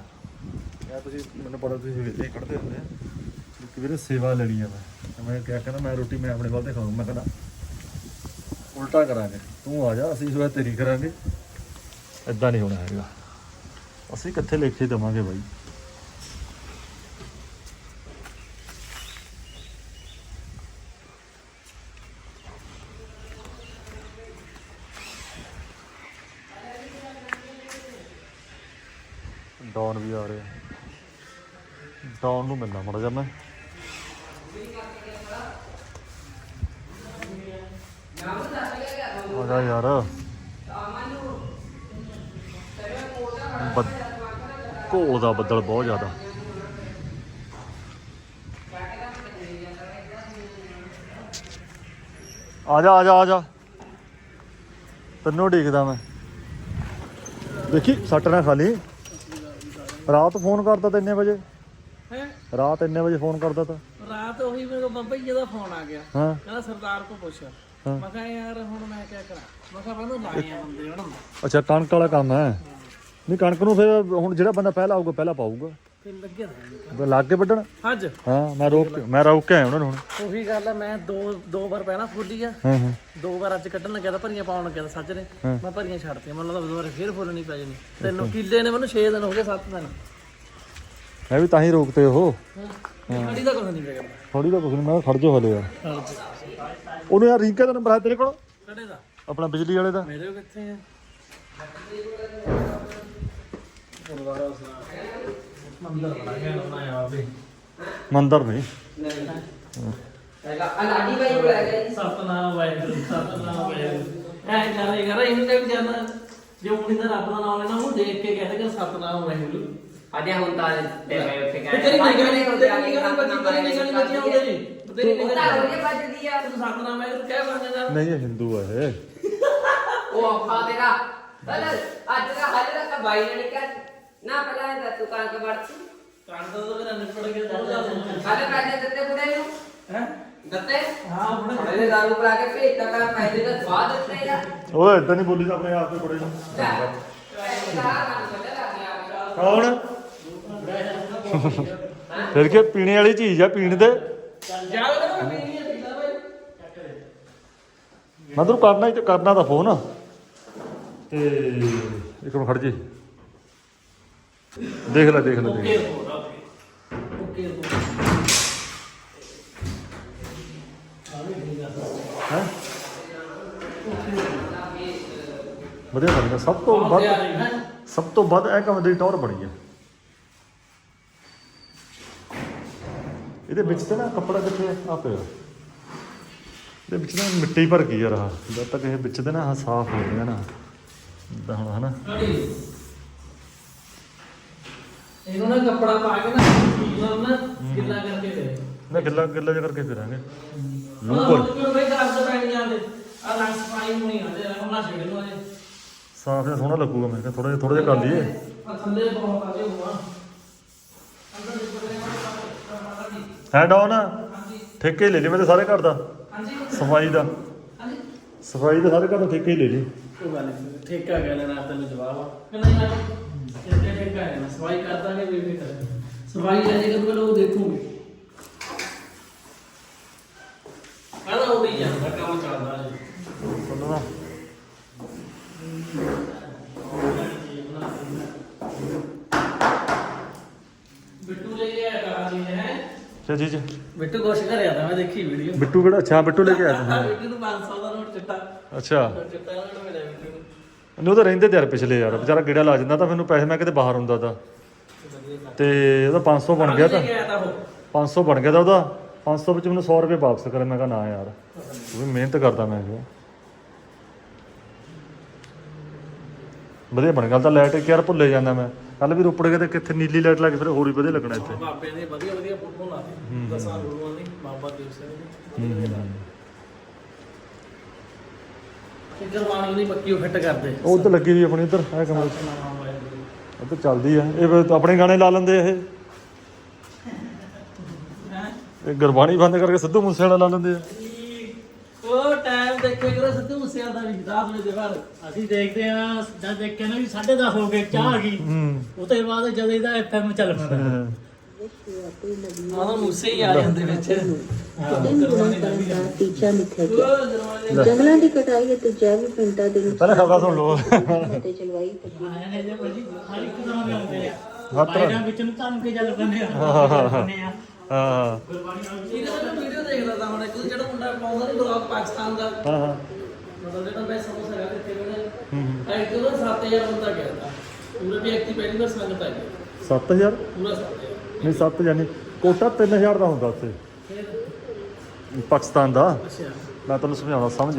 ਯਾ ਤੁਸੀਂ, ਮੈਨੂੰ ਪਤਾ ਤੁਸੀਂ ਵੇਲੇ ਕੱਢਦੇ ਹੁੰਦੇ ਆ। ਇੱਕ ਵੀਰੇ ਸੇਵਾ ਲੈਣੀ ਆ ਮੈਂ। ਮੈਂ ਕਿਹਾ, ਕਹਿੰਦਾ, ਮੈਂ ਰੋਟੀ ਮੈਂ ਆਪਣੇ ਵੱਲ ਤੇ ਖਾਊਂ ਮੈਂ ਕਹਿੰਦਾ ਉਲਟਾ ਕਰਾਂਗੇ। ਤੂੰ ਆ ਜਾ, ਅਸੀਂ ਜੋ ਤੇਰੀ ਕਰਾਂਗੇ। ਇਦਾਂ ਨਹੀਂ ਹੋਣਾ ਹੈਗਾ। ਅਸੀਂ ਕਿੱਥੇ ਲੇਖੇ ਦੇਵਾਂਗੇ ਬਾਈ ਡੌਨ ਵੀ ਆ ਰਿਹਾ ਡੌਨ ਨੂੰ ਮਿਲਣਾ ਮੜਾ ਜਾ ਮੈਂ ਆ ਜਾ ਯਾਰ ਬੱਦ- ਘੋਲ ਦਾ ਬੱਦਲ ਬਹੁਤ ਜ਼ਿਆਦਾ। ਆ ਜਾ ਆ ਜਾ ਆ ਜਾ। ਤੈਨੂੰ ਦੇਖਦਾ ਮੈਂ। ਦੇਖੀ ਸੱਟ ਨਾ ਖਾਲੀ ਰਾਤ ਫੋਨ ਕਰਦਾ ਤਾਂ ਇੰਨੇ ਵਜੇ। ਹੈ? ਰਾਤ ਇੰਨੇ ਵਜੇ ਫੋਨ ਕਰਦਾ ਤਾਂ। ਰਾਤ ਉਹੀ ਮੇਰੇ ਕੋਲ ਬੰਬਈ ਦਾ ਫੋਨ ਆ ਗਿਆ। ਹਾਂ। ਕਹਿੰਦਾ ਸਰਦਾਰ ਕੋ ਪੁੱਛ। ਮੈਂ ਕਿਹਾ ਯਾਰ ਹੁਣ ਮੈਂ ਕੀ ਕਰਾਂ? ਮੈਂ ਕਿਹਾ ਬੰਦੂ ਲਾਏ ਆ ਬੰਦੇ ਹੁਣ ਅੱਛਾ ਕਣਕ ਵਾਲਾ ਕੰਮ ਹੈ। ਨਹੀਂ ਕਣਕ ਨੂੰ ਫਿਰ ਹੁਣ ਜਿਹੜਾ ਬੰਦਾ ਪਹਿਲਾਂ ਆਊਗਾ ਪਹਿਲਾਂ ਪਾਊਗਾ। ਤੇ ਲੱਗੇ ਕੇ ਵੱਢਣ? ਅੱਜ? ਹਾਂ ਮੈਂ ਰੋਕ ਕੇ ਮੈਂ ਰੋਕ ਕੇ ਆਇਆ ਉਹਨਾਂ ਨੂੰ ਹੁਣ। ਉਹੀ ਗੱਲ ਹੈ ਮੈਂ ਦੋ ਦੋ ਵਾਰ ਪਹਿਲਾਂ ਫੁੱਲੀ ਆ। ਹਾਂ ਹਾਂ। ਦੋ ਵਾਰ ਅੱਜ ਕੱਢਣ ਲੱਗਿਆ ਤਾਂ ਭਰੀਆਂ ਪਾਉਣ ਲੱਗਿਆ ਤਾਂ ਸੱਜ ਨੇ। ਮੈਂ ਭਰੀਆਂ ਛੱਡਤੀਆਂ ਮੈਨੂੰ ਲੱਗਦਾ ਦੁਬਾਰਾ ਫੇਰ ਫੁੱਲਣੀ ਪੈ ਜਾਣੀ। ਤੈਨੂੰ ਕਿੱਲੇ ਨੇ ਮੈਨੂੰ 6 ਦਿਨ ਹੋ ਗਏ 7 ਦਿਨ। ਮੈਂ ਵੀ ਤਾਂ ਹੀ ਰੋਕਤੇ ਉਹ। ਖੜੀ ਦਾ ਕੁਝ ਨਹੀਂ ਪਿਆ ਕਰਦਾ ਥੋੜੀ ਦਾ ਕੁਛ ਨਹੀਂ ਮੈਂ ਕਿਹਾ ਖੜ ਜਾ ਹਲੇ ਯਾਰ। ਉਹਨੂੰ ਯਾਰ ਰਿੰਕਾ ਦਾ ਨੰਬਰ ਹੈ ਤੇਰੇ ਕੋਲ? ਕੜੇ ਦਾ। ਆਪਣਾ ਬਿਜਲੀ ਵਾਲੇ ਦਾ। ਮੇਰੇ ਕੋਲ ਕਿੱਥੇ ਆ? ਮੰਦਰ ਬਣਾ ਗਿਆ ਨਾ ਯਾਰ ਵੀ ਮੰਦਰ ਨਹੀਂ। ਅਲਾਡੀ ਬਾਈ ਬੁਲਾ ਗਿਆ ਜੀ। ਸਤਨਾਮ ਵਾਹਿਗੁਰੂ ਸਤਨਾਮ ਵਾਹਿਗੁਰੂ। ਐ ਜਾਣੇ ਕਰ ਇਹਨੂੰ ਤੇ ਵੀ ਜਾਣਾ ਜੋ ਮੁੰਡੇ ਦਾ ਰੱਬ ਦਾ ਨਾਮ ਲੈਣਾ ਉਹ ਦੇਖ ਕੇ ਕਹਿੰਦੇ ਕਿ ਸਤਨਾਮ ਵਾਹਿਗੁਰੂ। ਅਜੇ ਹੁਣ ਤਾਂ ਤੇ ਮੈਂ ਉੱਥੇ ਗਿਆ ਤੇਰੀ ਨਿਗਾਹ ਨਹੀਂ ਤੇਰੀ ਨਿਗਾਹ ਨਹੀਂ ਬੱਜੀ ਤੇਰੀ ਨਿਗਾਹ ਨਹੀਂ ਬੱਜੀ ਆਉਂਦੇ ਜੀ? ਤੇਰੀ ਨਿਗਾਹ ਤਾਂ ਨਹੀਂ ਉਹਦੇ ਵੱਜਦੀ ਆ। ਤੂੰ ਸਤਨਾਮ ਵਾਹਿਗੁਰੂ ਕਹਿ ਬੰਦੇ ਦਾ। ਨਹੀਂ ਇਹ ਹਿੰਦੂ ਹੈ ਇਹ। ਉਹ ਔਖਾ ਤੇਰਾ। ਅੱਜ ਦਾ ਹਾਲੇ ਦਾ ਤਾਂ ਬਾਈ ਨੇ ਕਿਹਾ। ਕੌਣ? ਫਿਰ ਕੇ ਪੀਣੇ ਵਾਲੀ ਚੀਜ਼ ਆ ਪੀਣ ਦੇ? ਜਾ ਉਹ ਪੀਣੀ ਹੈ ਪੀਲਾ ਬਾਈ। ਮੈਂ ਤੈਨੂੰ ਕਰਨਾ ਹੀ ਤੇ ਕਰਨਾ ਫੋਨ। ਤੇ ਇੱਕ ਮਿੰਟ ਖੜ ਜੇ। ਦੇਖ ਲੈ ਦੇਖ ਲੈ ਦੇਖ ਲੈ। ਹੋ ਓਕੇ ਹੋ। ਹੈਂ? ਵਧੀਆ ਲੱਗਦਾ ਸਭ ਤੋਂ ਵੱਧ ਸਭ ਤੋਂ ਵੱਧ ਇਹ ਕੰਮ ਦੀ ਟੌਰ ਬਣੀ ਹੈ। ਇਹਦੇ ਵਿੱਚ ਤੇ ਨਾ ਕੱਪੜਾ ਕਿੱਥੇ ਆ? ਪਿਆ। ਇਹਦੇ ਵਿੱਚ ਨਾ ਮਿੱਟੀ ਭਰ ਗਈ ਯਾਰ ਆਹ। ਜਦ ਤੱਕ ਇਹ ਵਿੱਚ ਤੇ ਨਾ ਆਹ ਸਾਫ਼ ਹੋ ਗਿਆ ਨਾ। ਇਦਾਂ ਹੁਣ ਹਨਾ। ਇਹਨੂੰ ਨਾ ਕੱਪੜਾ ਪਾ ਕੇ ਨਾ ਇਹਨਾਂ ਨਾ ਗਿੱਲਾ ਕਰਕੇ ਦੇ ਨਾ ਗਿੱਲਾ ਗਿੱਲਾ ਜਿਹਾ ਕਰਕੇ ਫਿਰਾਂਗੇ। ਲੂਕੋ ਲੂਕੋ ਕਿਉਂ ਬਈ ਖਰਾਬ ਤਾਂ ਪੈਣੀ ਜਾਂਦੇ। ਆ ਰੰਗ ਸਫ਼ਾਈ ਹੋਣੀ ਆਂਦੇ ਉਹਨਾਂ ਛੇੜ ਨੂੰ ਅਜੇ ਸਾਫ਼ ਜਿਹਾ ਸੋਹਣਾ ਲੱਗੂਗਾ ਮੈਂ ਕਿਹਾ ਥੋੜਾ ਜਿਹਾ ਥੋੜਾ ਜਿਹਾ ਕਰ ਲਈਏ। ਆ ਥੱਲੇ ਬਹੁਤ ਆਜੇ ਹੋਆ ਅੰਦਰ ਦੇ ਬੜੇ ਹਾਂਜੀ ਹੈਂਡ ਆਨ ਠੇਕੇ ਹੀ ਲੈ ਲਈ ਮੈਂ ਤੇ ਸਾਰੇ ਘਰ ਦਾ। ਹਾਂਜੀ। ਸਫ਼ਾਈ ਦਾ। ਹਾਂਜੀ। ਸਫ਼ਾਈ ਦਾ ਸਾਰੇ ਘਰ ਦਾ ਠੇਕੇ ਹੀ ਲੈ ਲਈ ਕੋਈ ਗੱਲ ਨਹੀਂ ਠੇਕਾ ਗਿਆ ਲੈਣਾ ਤੈਨੂੰ ਜਵਾਬ ਆ। ਨਹੀਂ ਹੈ ਹੋ ਹੈ ਬਿੱਟੂ ਲੈ ਕੇ ਆਇਆ ਕਹਾਣੀ ਹੈ ਚਾ ਜੀ ਜੀ। ਬਿੱਟੂ ਕੁਛ ਕਰਿਆ ਤਾਂ ਮੈਂ ਦੇਖੀ ਵੀਡੀਓ। ਬਿੱਟੂ ਕਿਹੜਾ? ਅੱਛਾ ਬਿੱਟੂ ਲੈ ਕੇ ਆਇਆ ਸੀ ਬਿੱਟੂ ਨੂੰ 500 ਦਾ ਨੋਟ ਚਿੱਟਾ। ਅੱਛਾ। ਮਿਲਿਆ ਬਿੱਟੂ ਨੂੰ ਉਹਨੂੰ ਤਾਂ ਰਹਿੰਦੇ ਤੇ ਯਾਰ ਪਿਛਲੇ ਯਾਰ ਵਿਚਾਰਾ ਗੇੜਾ ਲਾ ਜਾਂਦਾ ਤਾਂ ਮੈਨੂੰ ਪੈਸੇ ਮੈਂ ਕਿਤੇ ਬਾਹਰ ਹੁੰਦਾ ਤਾਂ। ਤੇ ਉਹਦਾ 500 ਬਣ ਗਿਆ ਤਾਂ। ਲੈ ਕੇ ਆਇਆ ਤਾਂ ਉਹ 500 ਬਣ ਗਿਆ ਤਾਂ ਉਹਦਾ। 500 ਵਿੱਚ ਮੈਨੂੰ 100 ਰੁਪਏ ਵਾਪਸ ਕਰੇ ਮੈਂ ਕਿਹਾ ਨਾ ਯਾਰ ਉਹ ਵੀ ਮਿਹਨਤ ਕਰਦਾ ਮੈਂ ਕਿਹਾ ਵਧੀਆ ਬਣ ਗਿਆ ਤਾਂ ਲਾਈਟ ਯਾਰ ਭੁੱਲੇ ਜਾਂਦਾ ਮੈਂ। ਕੱਲ ਵੀ ਰੋਪੜ ਗਏ ਤੇ ਕਿੱਥੇ ਨੀਲੀ ਲਾਈਟ ਲੱਗ ਫਿਰ ਹੋਰ ਵੀ ਵਧੀਆ ਲੱਗਣਾ ਇੱਥੇ। ਬਾਬੇ ਨੇ ਵਧੀਆ ਵਧੀਆ ਫੋਟੋ ਲਾ ਦਿੱਤੀ। ਦਸਾਂ ਗੁਰੂਆਂ ਦੀ ਬਾਬਾ ਦੀਪ ਸਿੰਘ ਦੀ। ਕਿੱਧਰ ਵਾਣੀ ਨਹੀਂ ਪੱਕੀ ਉਹ ਫਿੱਟ ਕਰਦੇ। ਉਹ ਉੱਧਰ ਲੱਗੀ ਹੋਈ ਆਪਣੀ ਇੱਧਰ ਇਹ ਕਮਰੇ 'ਚ। ਉੱਧਰ ਚੱਲਦੀ ਆ। ਇਹ ਫਿਰ ਆਪਣੇ ਗਾਣੇ ਲਾ ਲੈਂਦੇ ਇਹ। ਇਹ ਗੁਰਬਾਣੀ ਬੰਦ ਕਰਕੇ ਸਿੱਧੂ ਮੂਸੇ ਵਾਲਾ ਲਾ ਲੈਂਦੇ ਆ। ਉਹ ਟਾਈਮ ਦੇਖੇ ਕਰੋ ਸਿੱਧੂ ਮੂਸੇਵਾਲਾ ਦਾ ਵੀ ਰਾਤ ਵੇਲੇ ਦੇ ਬਾਅਦ ਅਸੀਂ ਦੇਖਦੇ ਆ ਜਦ ਦੇਖਿਆ ਨਾ ਵੀ 10:30 ਹੋ ਗਏ ਚਾਹ ਆ ਗਈ। ਹੂੰ। ਉਹ ਤੋਂ ਬਾਅਦ ਜਦ ਇਹਦਾ ਐਫਐਮ ਚੱਲ ਪੈਂਦਾ। ਆਹ ਮੂਸੇ ਹੀ ਆ ਜਾਂਦੇ ਵਿੱਚ। ਤਿੰਨ ਗੁਣਾ ਕਰਨ ਦਾ ਤੀਜਾ ਮਿੱਥਿਆ ਗਿਆ ਜੰਗਲਾਂ ਦੀ ਕਟਾਈ ਅਤੇ ਜੈਵਿਕ ਪਿੰਡਾਂ ਦੇ ਪਹਿਲਾਂ ਖਬਰਾਂ ਸੁਣ ਲਓ। ਤੇ ਮਰਜ਼ੀ ਹਰ ਇੱਕ ਤਰ੍ਹਾਂ ਦੇ ਆਉਂਦੇ ਆ। ਵਿੱਚ ਨੂੰ ਕੇ ਚੱਲ ਆ। ਹਾਂ ਮੈਂ ਵੀਡੀਓ ਦੇਖਦਾ ਤਾਂ ਹੁਣ ਇੱਕ ਜਿਹੜਾ ਮੁੰਡਾ ਪਾਉਂਦਾ ਨਹੀਂ ਬਲੌਗ ਪਾਕਿਸਤਾਨ ਦਾ। ਹਾਂ ਹਾਂ। ਮਤਲਬ ਜਿਹੜਾ ਮੈਂ ਸਮਝ ਸਕਿਆ ਕਿੱਥੇ ਬਣੇ ਇੱਕ ਉਹਦਾ 7000 ਬੰਦਾ ਗਿਆ ਤਾਂ। ਪੂਰੇ ਵੀ ਐਕਟੀ ਪਹਿਲੀ ਵਾਰ ਸੰਗਤ ਆਈ 7000 ਪੂਰਾ 7000 ਨਹੀਂ 7 ਜਾਨੀ ਕੋਟਾ 3000 ਦਾ ਹੁੰਦਾ ਉੱਥੇ। ਪਾਕਿਸਤਾਨ ਦਾ। ਅੱਛਾ। ਮੈਂ ਤੁਹਾਨੂੰ ਸਮਝਾਉਣਾ ਸਮਝ।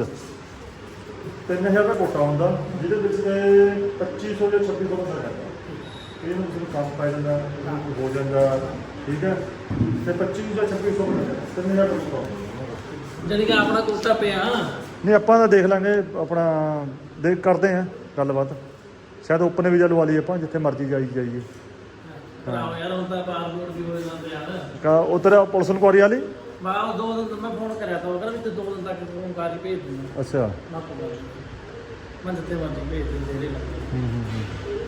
3000 ਦਾ ਕੋਟਾ ਹੁੰਦਾ ਜਿਹਦੇ ਵਿੱਚ ਦੇ 2500 ਜਾਂ 2600 ਬੰਦਾ ਜਾਂਦਾ। ਇਹਨੂੰ ਤੁਸੀਂ ਕੰਮ ਪੈ ਜਾਂਦਾ ਇਹਨੂੰ ਹੋ ਜਾਂਦਾ ਠੀਕ ਹੈ? ਤੇ 25 ਜਾਂ 2600 ਬੰਦਾ ਜਾਂਦਾ 3000 ਦਾ ਕੋਟਾ। ਜਾਨੀ ਕਿ ਆਪਣਾ ਕੋਟਾ ਪਿਆ। ਨਹੀਂ ਆਪਾਂ ਤਾਂ ਦੇਖ ਲਾਂਗੇ ਆਪਣਾ ਦੇਖ ਕਰਦੇ ਆ ਗੱਲਬਾਤ। ਸ਼ਾਇਦ ਓਪਨ ਵੀਜ਼ਾ ਲਵਾ ਲਈਏ ਆਪਾਂ ਜਿੱਥੇ ਮਰਜ਼ੀ ਜਾਈ ਜਾਈਏ। ਭਰਾਓ ਯਾਰ ਹੁਣ ਤਾਂ ਪਾਸਪੋਰਟ ਵੀ ਹੋ ਜਾਂਦੇ ਯਾਰ। ਕਾ ਉਧਰ ਪੁਲਿਸ ਇਨਕੁਆਰੀ ਵਾਲੀ। ਮੈਂ ਉਹ ਦੋ ਦਿਨ ਮੈਂ ਫੋਨ ਕਰਿਆ ਤਾਂ ਉਹ ਕਹਿੰਦਾ ਵੀ ਤੇ ਦੋ ਦਿਨ ਤੱਕ ਫੋਨ ਕਰ ਭੇਜ ਦੂੰਗਾ ਅੱਛਾ। ਨਾ ਪਤਾ ਮੈਂ ਜਿੱਥੇ ਮਰਜ਼ੀ ਭੇਜ ਦੇ ਜਿਹੜੇ ਲੱਗੇ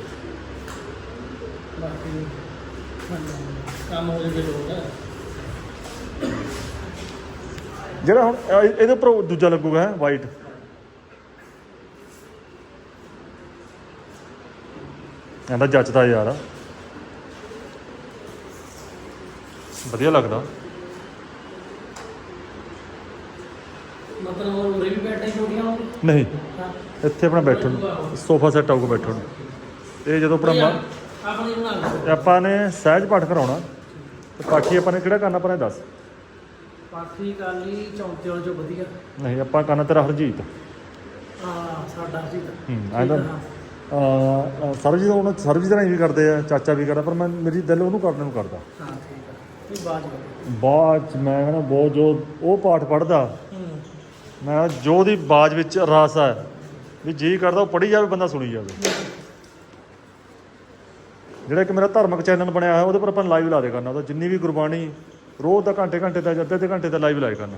ਬਾਕੀ ਕੰਮ ਹੋ ਜਾਵੇ ਲੋਕ। ਜਿਹੜਾ ਹੁਣ ਇਹ- ਇਹਦੇ ਉੱਪਰ ਉਹ ਦੂਜਾ ਲੱਗੂਗਾ ਹੈ ਵਾਈਟ ਇਹਦਾ ਜੱਚਦਾ ਯਾਰ। ਵਧੀਆ ਲੱਗਦਾ। ਮਤਲਬ ਉਹ ਉਰੇ ਵੀ ਬੈਠੇ ਛੋਟੀਆਂ ਹੋਣ ਨਹੀਂ। ਇੱਥੇ ਆਪਣਾ ਬੈਠਣ ਸੋਫਾ ਸੈੱਟ ਆਊਗਾ ਬੈਠਣ ਨੂੰ। ਇਹ ਜਦੋਂ ਆਪਣਾ ਮ- ਆਪਣੀ ਬਣਾ ਲਓ। ਇਹ ਆਪਾਂ ਨੇ ਸਹਿਜ ਪਾਠ ਕਰਾਉਣਾ। ਤੇ ਪਾਠੀ ਆਪਾਂ ਨੇ ਕਿਹੜਾ ਕਰਨਾ ਆਪਾਂ ਨੇ ਦੱਸ। ਪਾਠੀ ਕਾਲੀ ਚੌਂਕੇ ਵਾਲੇ ਚੋਂ ਵਧੀਆ। ਨਹੀਂ ਆਪਾਂ ਕਰਨਾ ਤੇਰਾ ਹਰਜੀਤ। ਆ ਸਾਡਾ ਸੀ ਹੂੰ ਐਂ ਤਾਂ ਅਹ, ਅਹ, ਸਰਬਜੀਤ ਉਹਨਾਂ ਸਰਬਜੀਤ ਨਾਲ ਵੀ ਕਰਦੇ ਆ ਚਾਚਾ ਵੀ ਕਰਦਾ ਪਰ ਮੈਂ ਮੇਰੀ ਦਿਲ ਉਹਨੂੰ ਕਰਨ ਨੂੰ ਕਰਦਾ। ਹਾਂ ਠੀਕ ਆ। ਇਹ ਬਾਜ ਕਰ ਬਾਅਦ 'ਚ ਮੈਂ ਕਹਿੰਦਾ ਬਹੁਤ ਜੋ ਉਹ ਪਾਠ ਪੜਦਾ ਮੈਂ ਜੋ ਦੀ ਬਾਜ ਵਿੱਚ ਰਸ ਹੈ, ਵੀ ਜੀ ਕਰਦਾ, ਉਹ ਪੜੀ ਜਾਵੇ, ਬੰਦਾ ਸੁਣੀ ਜਾਵੇ। ਜਿਹੜਾ ਇੱਕ ਮੇਰਾ ਧਾਰਮਿਕ ਚੈਨਲ ਬਣਿਆ ਹੋਇਆ, ਉਹਦੇ ਪਰ ਆਪਾਂ ਲਾਈਵ ਲਾ ਦੇ ਕਰਨਾ। ਉਹਦਾ ਜਿੰਨੀ ਵੀ ਗੁਰਬਾਣੀ, ਰੋਜ਼ ਦਾ ਘੰਟੇ ਘੰਟੇ ਦਾ ਜਾਂ ਅੱਧੇ ਘੰਟੇ ਦਾ ਲਾਈਵ ਲਾਇਆ ਕਰਨਾ।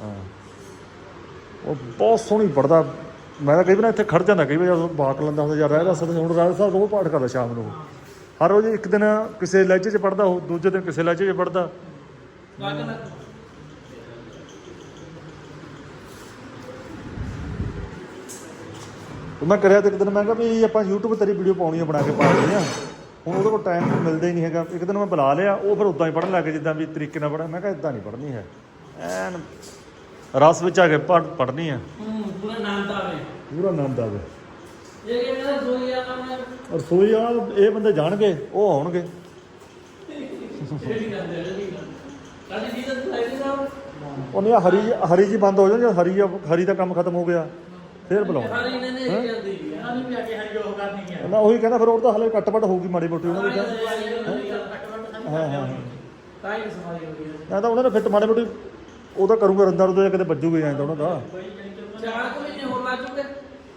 ਹਾਂ। ਉਹ ਬਹੁਤ ਸੋਹਣੀ ਪੜਦਾ ਮੈਂ ਤਾਂ ਕਈ ਵਾਰ ਇੱਥੇ ਖੜ ਜਾਂਦਾ, ਕਈ ਵਾਰ ਬਾਕ ਲੰਦਾ ਹੁੰਦਾ, ਜਾਂ ਰਹਿ ਰਸ ਹੁਣ ਰਹਿ ਸਾਹਿਬ ਰੋਜ਼ ਪਾਠ ਕਰਦਾ ਸ਼ਾਮ ਨੂੰ। ਹਰ ਰੋਜ਼ ਇੱਕ ਦਿਨ ਕਿਸੇ ਲਹਿਜੇ 'ਚ ਪੜਦਾ ਉਹ ਦੂਜੇ ਦਿਨ ਕਿਸੇ ਲਹਿਜੇ 'ਚ ਪੜਦਾ ਉਹ ਮੈਂ ਕਰਿਆ ਤੇ ਇੱਕ ਦਿਨ ਮੈਂ ਕਿਹਾ ਵੀ ਆਪਾਂ YouTube ਤੇਰੀ ਵੀਡੀਓ ਪਾਉਣੀ ਆ ਬਣਾ ਕੇ ਪਾ ਦਿੰਦੇ ਆ। ਹੁਣ ਉਹਦੇ ਕੋਲ ਟਾਈਮ ਮਿਲਦਾ ਹੀ ਨਹੀਂ ਹੈਗਾ। ਇੱਕ ਦਿਨ ਮੈਂ ਬੁਲਾ ਲਿਆ ਉਹ ਫਿਰ ਉਦਾਂ ਹੀ ਪੜਨ ਲੱਗ ਜਿੱਦਾਂ ਵੀ ਤਰੀਕੇ ਨਾਲ ਪੜ੍ਹ ਮੈਂ ਕਿਹਾ ਇਦਾਂ ਨਹੀਂ ਪੜ੍ਹਨੀ ਹੈ। ਐਨ ਰਸ ਵਿੱਚ ਆ ਕੇ ਪੜ੍ਹ ਪੜ੍ਹਨੀ ਆ। ਹੂੰ ਪੂਰਾ ਨਾਮ ਤਾਂ ਆਵੇ ਪੂਰਾ ਆਨੰਦ ਆਵੇ ਇਹ ਕਿ ਮੇਰਾ ਸੋਈ ਆ ਮੈਂ ਰਸੋਈ ਆ ਇਹ ਬੰਦੇ ਜਾਣਗੇ ਉਹ ਆਉਣਗੇ। ਕਰਦੇ ਜੀ ਦਾ ਉਹਨੇ ਆਹ ਹਰੀ ਹਰੀ ਜੀ ਬੰਦ ਹੋ ਜਾਣ ਹਰੀ ਹਰੀ ਦਾ ਕੰਮ ਖਤਮ ਹੋ ਗਿਆ। ਫਿਰ ਬੁਲਾਉਣਾ। ਸਾਰੀ ਨੇ ਨੇ ਇਹ ਜਾਂਦੀ ਇਹਨਾਂ ਨੂੰ ਵੀ ਆ ਕੇ ਹਰੀ ਉਹ ਕਰਨੀ ਹੈ। ਮੈਂ ਉਹੀ ਕਹਿੰਦਾ ਫਿਰ ਉਹ ਤਾਂ ਹਲੇ ਕੱਟ-ਵੱਟ ਹੋਊਗੀ ਮਾੜੀ ਮੋਟੀ ਉਹਨਾਂ ਦੀ ਤਾਂ ਹਾਂ? ਹਾਂ ਹਾਂ ਤਾਂ ਹੀ ਸਮਾਈ ਹੋ ਗਈ ਮੈਂ ਤਾਂ ਉਹਨਾਂ ਨੇ ਫਿੱਟ ਮਾੜੀ ਮੋਟੀ ਉਹ ਤਾਂ ਕਰੂੰਗਾ ਰੰਦਾ ਰੁੰਦਾ ਕਿਤੇ ਵੱਜੂਗਾ ਜਾਂ ਤਾਂ ਉਹਨਾਂ ਦਾ। ਚਾਰ ਕੁ ਮਹੀਨੇ ਹੋਰ ਲੱਗ ਜੂਗੇ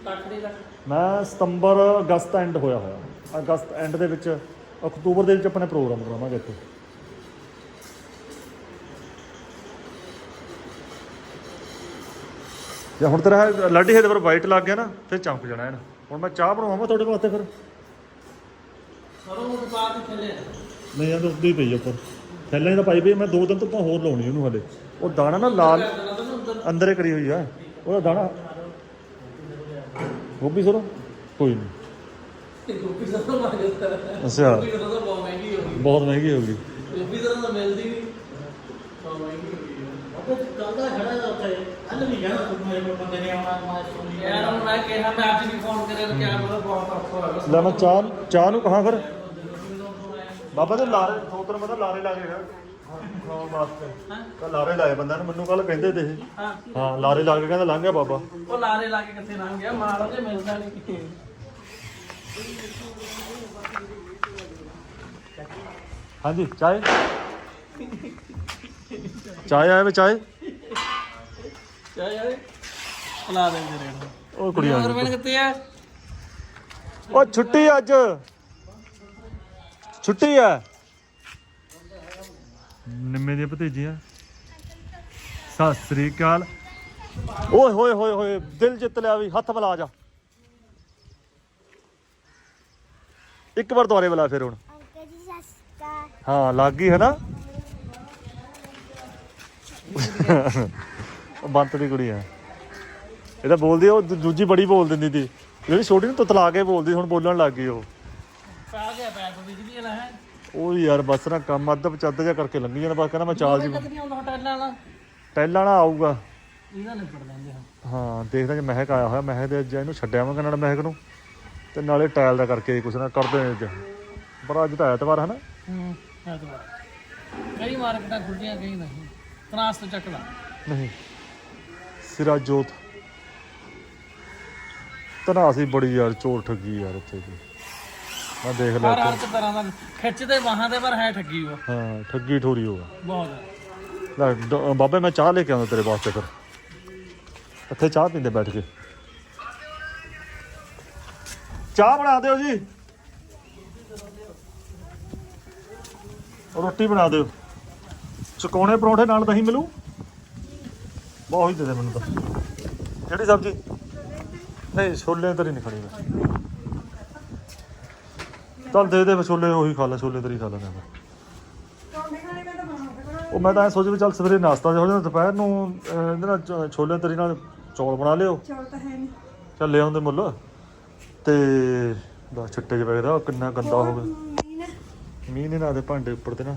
ਲੱਖ ਦੇ ਲੱਖ। ਮੈਂ ਸਤੰਬਰ ਅਗਸਤ ਐਂਡ ਹੋਇਆ ਹੋਇਆ। ਅਗਸਤ ਐਂਡ ਦੇ ਵਿੱਚ ਅਕਤੂਬਰ ਦੇ ਵਿੱਚ ਆਪਣੇ ਪ੍ਰੋਗਰਾਮ ਕਰਾਵਾਂਗੇ ਇੱਥੇ। ਜੇ ਹੁਣ ਤੇਰਾ ਲਾਡੀ ਹੇਦ ਪਰ ਵਾਈਟ ਲੱਗ ਗਿਆ ਨਾ ਫਿਰ ਚਮਕ ਜਾਣਾ ਇਹਨ। ਹੁਣ ਮੈਂ ਚਾਹ ਬਣਾਵਾਂ ਤੁਹਾਡੇ ਵਾਸਤੇ ਫਿਰ। ਸਰੋਂ ਨੂੰ ਪਾ ਕੇ ਚੱਲੇ ਨਹੀਂ ਯਾਰ ਉੱਤੇ ਹੀ ਪਈ ਉੱਪਰ। ਥੈਲਾਂ ਹੀ ਤਾਂ ਪਾਈ ਪਈ ਮੈਂ ਦੋ ਦਿਨ ਤੋਂ ਆਪਾਂ ਹੋਰ ਲਾਉਣੀ ਉਹਨੂੰ ਹਲੇ। ਉਹ ਦਾਣਾ ਨਾ ਲਾਲ ਅੰਦਰ ਹੀ ਕਰੀ ਹੋਈ ਆ। ਉਹਦਾ ਦਾਣਾ। ਗੋਭੀ ਸਰੋਂ? ਕੋਈ ਨਹੀਂ ਗੋਪੀ ਸਰ ਤੋਂ ਮੰਗ ਜਾਂਦਾ ਅੱਛਾ। ਗੋਪੀ ਸਰ ਤਾਂ ਬਹੁਤ ਮਹਿੰਗੀ ਹੋ ਗਈ। ਬਹੁਤ ਮਹਿੰਗੀ ਹੋ ਗਈ। ਗੋਪੀ ਸਰ ਤਾਂ ਮਿਲਦੀ ਨਹੀਂ ਬਹੁਤ ਮਹਿੰਗੀ ਹੋ ਹੈ। ਉਹ ਚੱਲਦਾ ਖੜਾ ਦਾ ਉੱਥੇ ਹੱਲ ਨਹੀਂ ਜਾਣਾ ਤੂੰ ਮੇਰੇ ਕੋਲ ਬੰਦੇ ਨੇ ਆਉਣਾ ਮੈਂ ਸੁਣੀ ਯਾਰ ਹੁਣ ਮੈਂ ਕਿਹਾ ਮੈਂ ਅੱਜ ਵੀ ਫੋਨ ਕਰਿਆ ਤਾਂ ਕਿਹਾ ਮੇਰਾ ਬਹੁਤ ਔਖਾ ਹੋਇਆ ਲੈ ਮੈਂ ਚਾਹ ਚਾਹ ਨੂੰ ਕਹਾਂ ਫਿਰ? ਬਾਬਾ ਤੇ ਲਾਰੇ ਸੋਤਰ ਮਤਲਬ ਲਾਰੇ ਲਾ ਕੇ ਵਾਸਤੇ। ਕੱਲ ਲਾਰੇ ਲਾਏ ਬੰਦਾ ਨੇ ਮੈਨੂੰ ਕੱਲ ਕਹਿੰਦੇ ਤੇ ਇਹ। ਹਾਂ। ਹਾਂ ਲਾਰੇ ਲਾ ਕੇ ਕਹਿੰਦਾ ਲੰਘ ਗਿਆ ਬਾਬਾ। ਉਹ ਲਾਰੇ ਲਾ ਕੇ ਕਿੱਥੇ ਲੰਘ ਗਿਆ? ਮਾਲ ਜੇ ਮਿਲਦਾ ਨਹੀਂ ਹਾਂਜੀ ਚਾय ਚਾय ਆਇਆ ਵੇ ਚਾय ਚਾ ਯਾਰ ਪਲਾ ਦੇ ਮੇਰੇ ਨੂੰ। ਉਹ ਕੁੜੀ ਆ ਹੋਰ ਗਈ। ਮੈਂ ਕਿੱਥੇ ਆ? ਉਹ ਛੁੱਟੀ ਅੱਜ। ਛੁੱਟੀ ਆ। ਨਿੰਮੇ ਦੀਆਂ ਭਤੀਜੀਆਂ। ਸਤਿ ਸ੍ਰੀ ਅਕਾਲ। ਓਏ ਹੋਏ ਹੋਏ ਹੋਏ ਦਿਲ ਜਿੱਤ ਲਿਆ ਵੀ ਹੱਥ ਮਿਲਾ ਜਾ। ਇੱਕ ਵਾਰ ਦੁਆਰੇ ਬੁਲਾ ਫਿਰ ਹੁਣ। ਹਾਂ ਲੱਗ ਗਈ ਹੈ ਨਾ? ਉਹ ਬੰਤ ਦੀ ਕੁੜੀ ਆ। ਇਹ ਤਾਂ ਬੋਲਦੀ ਆ, ਉਹ ਦੂ- ਦੂਜੀ ਬੜੀ ਬੋਲ ਦਿੰਦੀ ਸੀ। ਜਿਹੜੀ ਛੋਟੀ ਨੂੰ ਤਤਲਾ ਕੇ ਬੋਲਦੀ ਹੁਣ ਬੋਲਣ ਲੱਗ ਗਈ ਉਹ। ਪਾ ਗਿਆ ਪੈਪ ਬਿਜਲੀ ਵਾਲਾ ਹੈ ਉਹ ਯਾਰ ਬਸ ਨਾ ਕੰਮ ਅੱਧ ਪਚੱਦ ਜਿਹਾ ਕਰਕੇ ਲੰਘੀ ਜਾਣਾ ਬਸ ਕਹਿੰਦਾ ਮੈਂ ਚਾਲ ਜੀ ਕਦ ਨਹੀਂ ਆਉਂਦਾ ਹੋਟਲਾਂ ਵਾਲਾ ਟੈਲਾਂ ਨਾਲ ਆਊਗਾ। ਇਹਨਾਂ ਨੇ ਲੈਂਦੇ ਹਾਂ ਹਾਂ ਦੇਖਦਾ ਜੇ ਮਹਿਕ ਆਇਆ ਹੋਇਆ ਮਹਿਕ ਦੇ ਅੱਜ ਇਹਨੂੰ ਛੱਡਿਆ ਮੈਂ ਨਾਲ ਮਹਿਕ ਨੂੰ। ਤੇ ਨਾਲੇ ਟਾਇਲ ਦਾ ਕਰਕੇ ਕੁਛ ਨਾ ਕਰਦੇ ਨੇ ਅੱਜ। ਪਰ ਅੱਜ ਤਾਂ ਐਤਵਾਰ ਹੈ ਨਾ। ਹੂੰ ਐਤਵਾਰ। ਕਈ ਮਾਰਕੀਟਾਂ ਖੁੱਲੀਆਂ ਕਈ ਨਹੀਂ। ਤਰਾਸ ਤੋਂ ਚੱਕ ਲਾ ਨਹੀਂ। ਸਿਰਾ ਜੋਤ। ਤਨਾਸੀ ਬੜੀ ਯਾਰ ਚੋਰ ਠੱਗੀ ਯਾਰ ਉੱਥੇ ਦੀ ਮੈਂ ਦੇਖ ਲਿਆ ਹਰ ਹਰ। ਇੱਕ ਤਰ੍ਹਾਂ ਦਾ ਖਿੱਚਦੇ ਬਾਹਾਂ ਦੇ ਪਰ ਹੈ ਠੱਗੀ ਉਹ। ਹਾਂ ਠੱਗੀ ਠੋਰੀ ਹੋਗਾ ਬਹੁਤ ਲੈ ਡ- ਬਾਬੇ ਮੈਂ ਚਾਹ ਲੈ ਕੇ ਆਉਂਦਾ ਤੇਰੇ ਵਾਸਤੇ ਫਿਰ। ਇੱਥੇ ਚਾਹ ਪੀਂਦੇ ਬੈਠ ਕੇ। ਚਾਹ ਬਣਾ ਦਿਓ ਜੀ। ਰੋਟੀ ਬਣਾ ਦਿਓ। ਚਕੌਣੇ ਪਰੌਂਠੇ ਨਾਲ ਦਹੀਂ ਮਿਲੂ? ਬਹੁਤ ਹੀ ਦੇ ਦੇ ਮੈਨੂੰ ਤਾਂ। ਕਿਹੜੀ ਸਬਜ਼ੀ? ਨਹੀਂ ਛੋਲੇ ਤਰੀ ਨਹੀਂ ਖਾਣੀ ਮੈਂ। ਚੱਲ ਦੇ ਦੇ ਫਿਰ ਛੋਲੇ ਉਹੀ ਖਾ ਲੈ ਛੋਲੇ ਤਰੀ ਖਾ ਲੈਂਦੇ ਮੈਂ। ਉਹ ਮੈਂ ਤਾਂ ਐ ਸੋਚਿਆ ਵੀ ਚੱਲ ਸਵੇਰੇ ਨਾਸ਼ਤਾ ਜਿਹਾ ਹੋ ਜਾਂਦਾ ਦੁਪਹਿਰ ਨੂੰ ਅਹ, ਇਹਦੇ ਨਾਲ ਚ- ਛੋਲੇ ਤਰੀ ਨਾਲ ਚੌਲ ਬਣਾ ਲਿਓ। ਚੌਲ ਤਾਂ ਹੈ ਨਹੀਂ। ਚੱਲ ਲੈ ਆਉਂਦੇ ਮੁੱਲ। ਤੇ ਬਸ ਛਿੱਟੇ ਜਿਹਾ ਪੈਦਾ ਕਿੰਨਾ ਗੰਦਾ ਹੋ ਗਿਆ। ਮੀਂਹ ਨਾ? ਮੀਂਹ ਨੇ ਨਾ ਦੇ ਭਾਂਡੇ ਉੱਪਰ ਤੇ ਨਾ।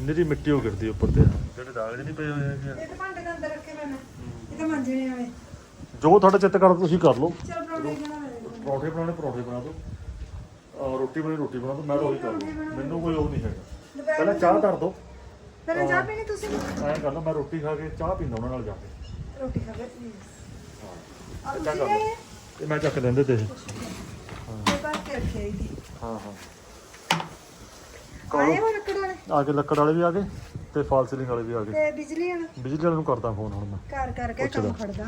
ਨਿਰੀ ਮਿੱਟੀ ਹੋ ਗਿਰਦੀ ਉੱਪਰ ਤੇ। ਜਿਹੜੇ ਦਾਗ ਨਹੀਂ ਪਏ ਹੋਏ ਹੈਗੇ ਆ। ਇਹ ਤਾਂ ਭਾਂਡੇ ਦੇ ਅੰਦਰ ਰੱਖੇ ਮੈਂ ਇਹ ਤਾਂ ਮਾਂਜਣੇ ਵਾਲੇ ਜੋ ਤੁਹਾਡਾ ਚਿੱਤ ਕਰਦਾ ਤੁਸੀਂ ਕਰ ਲਓ। ਚਲ ਪਰੌਂਠੇ ਬਣਾ ਲੈ ਪਰੌਂਠੇ ਬਣਾਉਣੇ ਪਰੌਂਠੇ ਬਣਾ ਦਿਓ। ਔਰ ਰੋਟੀ ਬਣਾਉਣੀ ਰੋਟੀ ਬਣਾ ਦਿਓ। ਮੈਂ ਤਾਂ ਉਹੀ ਕਰ ਲਊਂ। ਮੈਨੂੰ ਕੋਈ ਉਹ ਨਹੀਂ ਹੈਗਾ। ਪਹਿਲਾਂ ਚਾਹ ਧਰ ਦਿਓ। ਪਹਿਲਾਂ ਚਾਹ ਪੀਣੀ ਤੁਸੀਂ? ਐਂ ਕਰ ਲਓ ਮੈਂ ਰੋਟੀ ਖਾ ਕੇ ਚਾਹ ਪੀਂਦਾ ਉਹਨਾਂ ਨਾਲ ਜਾ ਕੇ। ਰੋਟੀ ਖਾ ਕੇ ਏਦਾਂ ਤੁਸੀਂ ਕਰ ਲਓ ਤੇ ਮੈਂ ਚੱਕ ਦਿੰਦੇ ਤੇ। ਹਾਂ ਹਾਂ। ਆਏ ਹੋ ਲੱਕੜ ਵਾਲੇ? ਆ ਕੇ ਲੱਕੜ ਵਾਲੇ ਵੀ ਆ ਗਏ ਤੇ ਫਾਲ ਸੀਲਿੰਗ ਵਾਲੇ ਵੀ ਆ ਗਏ। ਤੇ ਬਿਜਲੀ ਵਾਲਾ? ਬਿਜਲੀ ਵਾਲੇ ਨੂੰ ਕਰਦਾ ਫੋਨ ਹੁਣ ਮੈਂ। ਘਰ ਕਰਕੇ ਕੰਮ ਖੜਦਾ।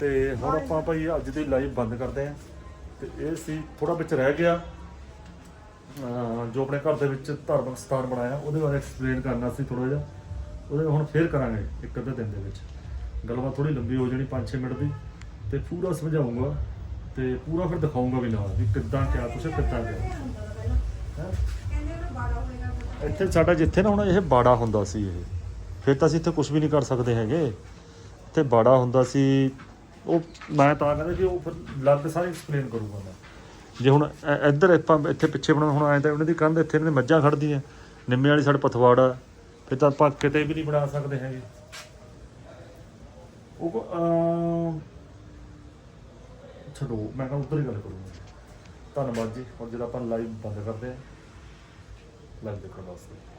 ਤੇ ਹੁਣ ਆਪਾਂ ਭਾਈ ਅੱਜ ਦੀ ਲਾਈਵ ਬੰਦ ਕਰਦੇ ਆਂ ਤੇ ਇਹ ਸੀ ਥੋੜਾ ਵਿੱਚ ਰਹਿ ਗਿਆ। ਜੋ ਆਪਣੇ ਘਰ ਦੇ ਵਿੱਚ ਧਾਰਮਿਕ ਸਥਾਨ ਬਣਾਇਆ ਉਹਦੇ ਬਾਰੇ ਐਕਸਪਲੇਨ ਕਰਨਾ ਸੀ ਥੋੜਾ ਜਿਹਾ। ਉਹਦੇ ਹੁਣ ਫੇਰ ਕਰਾਂਗੇ ਇੱਕ ਅੱਧੇ ਦਿਨ ਦੇ ਵਿੱਚ। ਗੱਲਬਾਤ ਥੋੜੀ ਲੰਬੀ ਹੋ ਜਾਣੀ 5-6 ਮਿੰਟ ਦੀ। ਤੇ ਪੂਰਾ ਸਮਝਾਉਂਗਾ। ਤੇ ਪੂਰਾ ਫਿਰ ਦਿਖਾਉਂਗਾ ਵੀ ਨਾਲ ਵੀ ਕਿੱਦਾਂ ਕਿਆ ਕੁਛ ਕਿੱਦਾਂ ਕਿਆ। ਹੈਂ? ਕਹਿੰਦੇ ਨਾ ਬਾੜਾ ਹੋਏਗਾ ਇੱਥੇ ਸਾਡਾ ਜਿੱਥੇ ਨਾ ਹੁਣ ਇਹ ਬਾੜਾ ਹੁੰਦਾ ਸੀ ਇਹ ਫਿਰ ਤਾਂ ਅਸੀਂ ਇੱਥੇ ਕੁਝ ਵੀ ਨਹੀਂ ਕਰ ਸਕਦੇ ਹੈਗੇ। ਇੱਥੇ ਬਾੜਾ ਹੁੰਦਾ ਸੀ ਉਹ ਮੈਂ ਤਾਂ ਕਹਿੰਦਾ ਕਿ ਉਹ ਲੱਗ ਸਾਰੀ ਐਕਸਪਲੇਨ ਕਰੂੰਗਾ ਮੈਂ। ਜੇ ਹੁਣ ਇ- ਇੱਧਰ ਆਪਾਂ ਇੱਥੇ ਪਿੱਛੇ ਬਣਾ ਹੁਣ ਆਏ ਤਾਂ ਉਹਨਾਂ ਦੀ ਕੰਧ ਇੱਥੇ ਇਹਨਾਂ ਦੀ ਮੱਝਾਂ ਖੜਦੀਆਂ ਨਿੰਮੇ ਵਾਲੀ ਸਾਡੇ ਪਥਵਾੜਾ ਫਿਰ ਤਾਂ ਆਪਾਂ ਕਿਤੇ ਵੀ ਨਹੀਂ ਬਣਾ ਸਕਦੇ ਹੈਗੇ। ਉਹ ਕੋ- ਅਮ, ਛੱਡੋ ਮੈਂ ਕਹਿੰਦਾ ਉੱਧਰ ਹੀ ਗੱਲ ਕਰੂੰਗਾ। ਧੰਨਵਾਦ ਜੀ ਹੁਣ ਜਦੋਂ ਆਪਾਂ ਲਾਈਵ ਬੰਦ ਕਰਦੇ ਹਾਂ। ਲਾਈਵ ਦੇਖਣ ਵਾਸਤੇ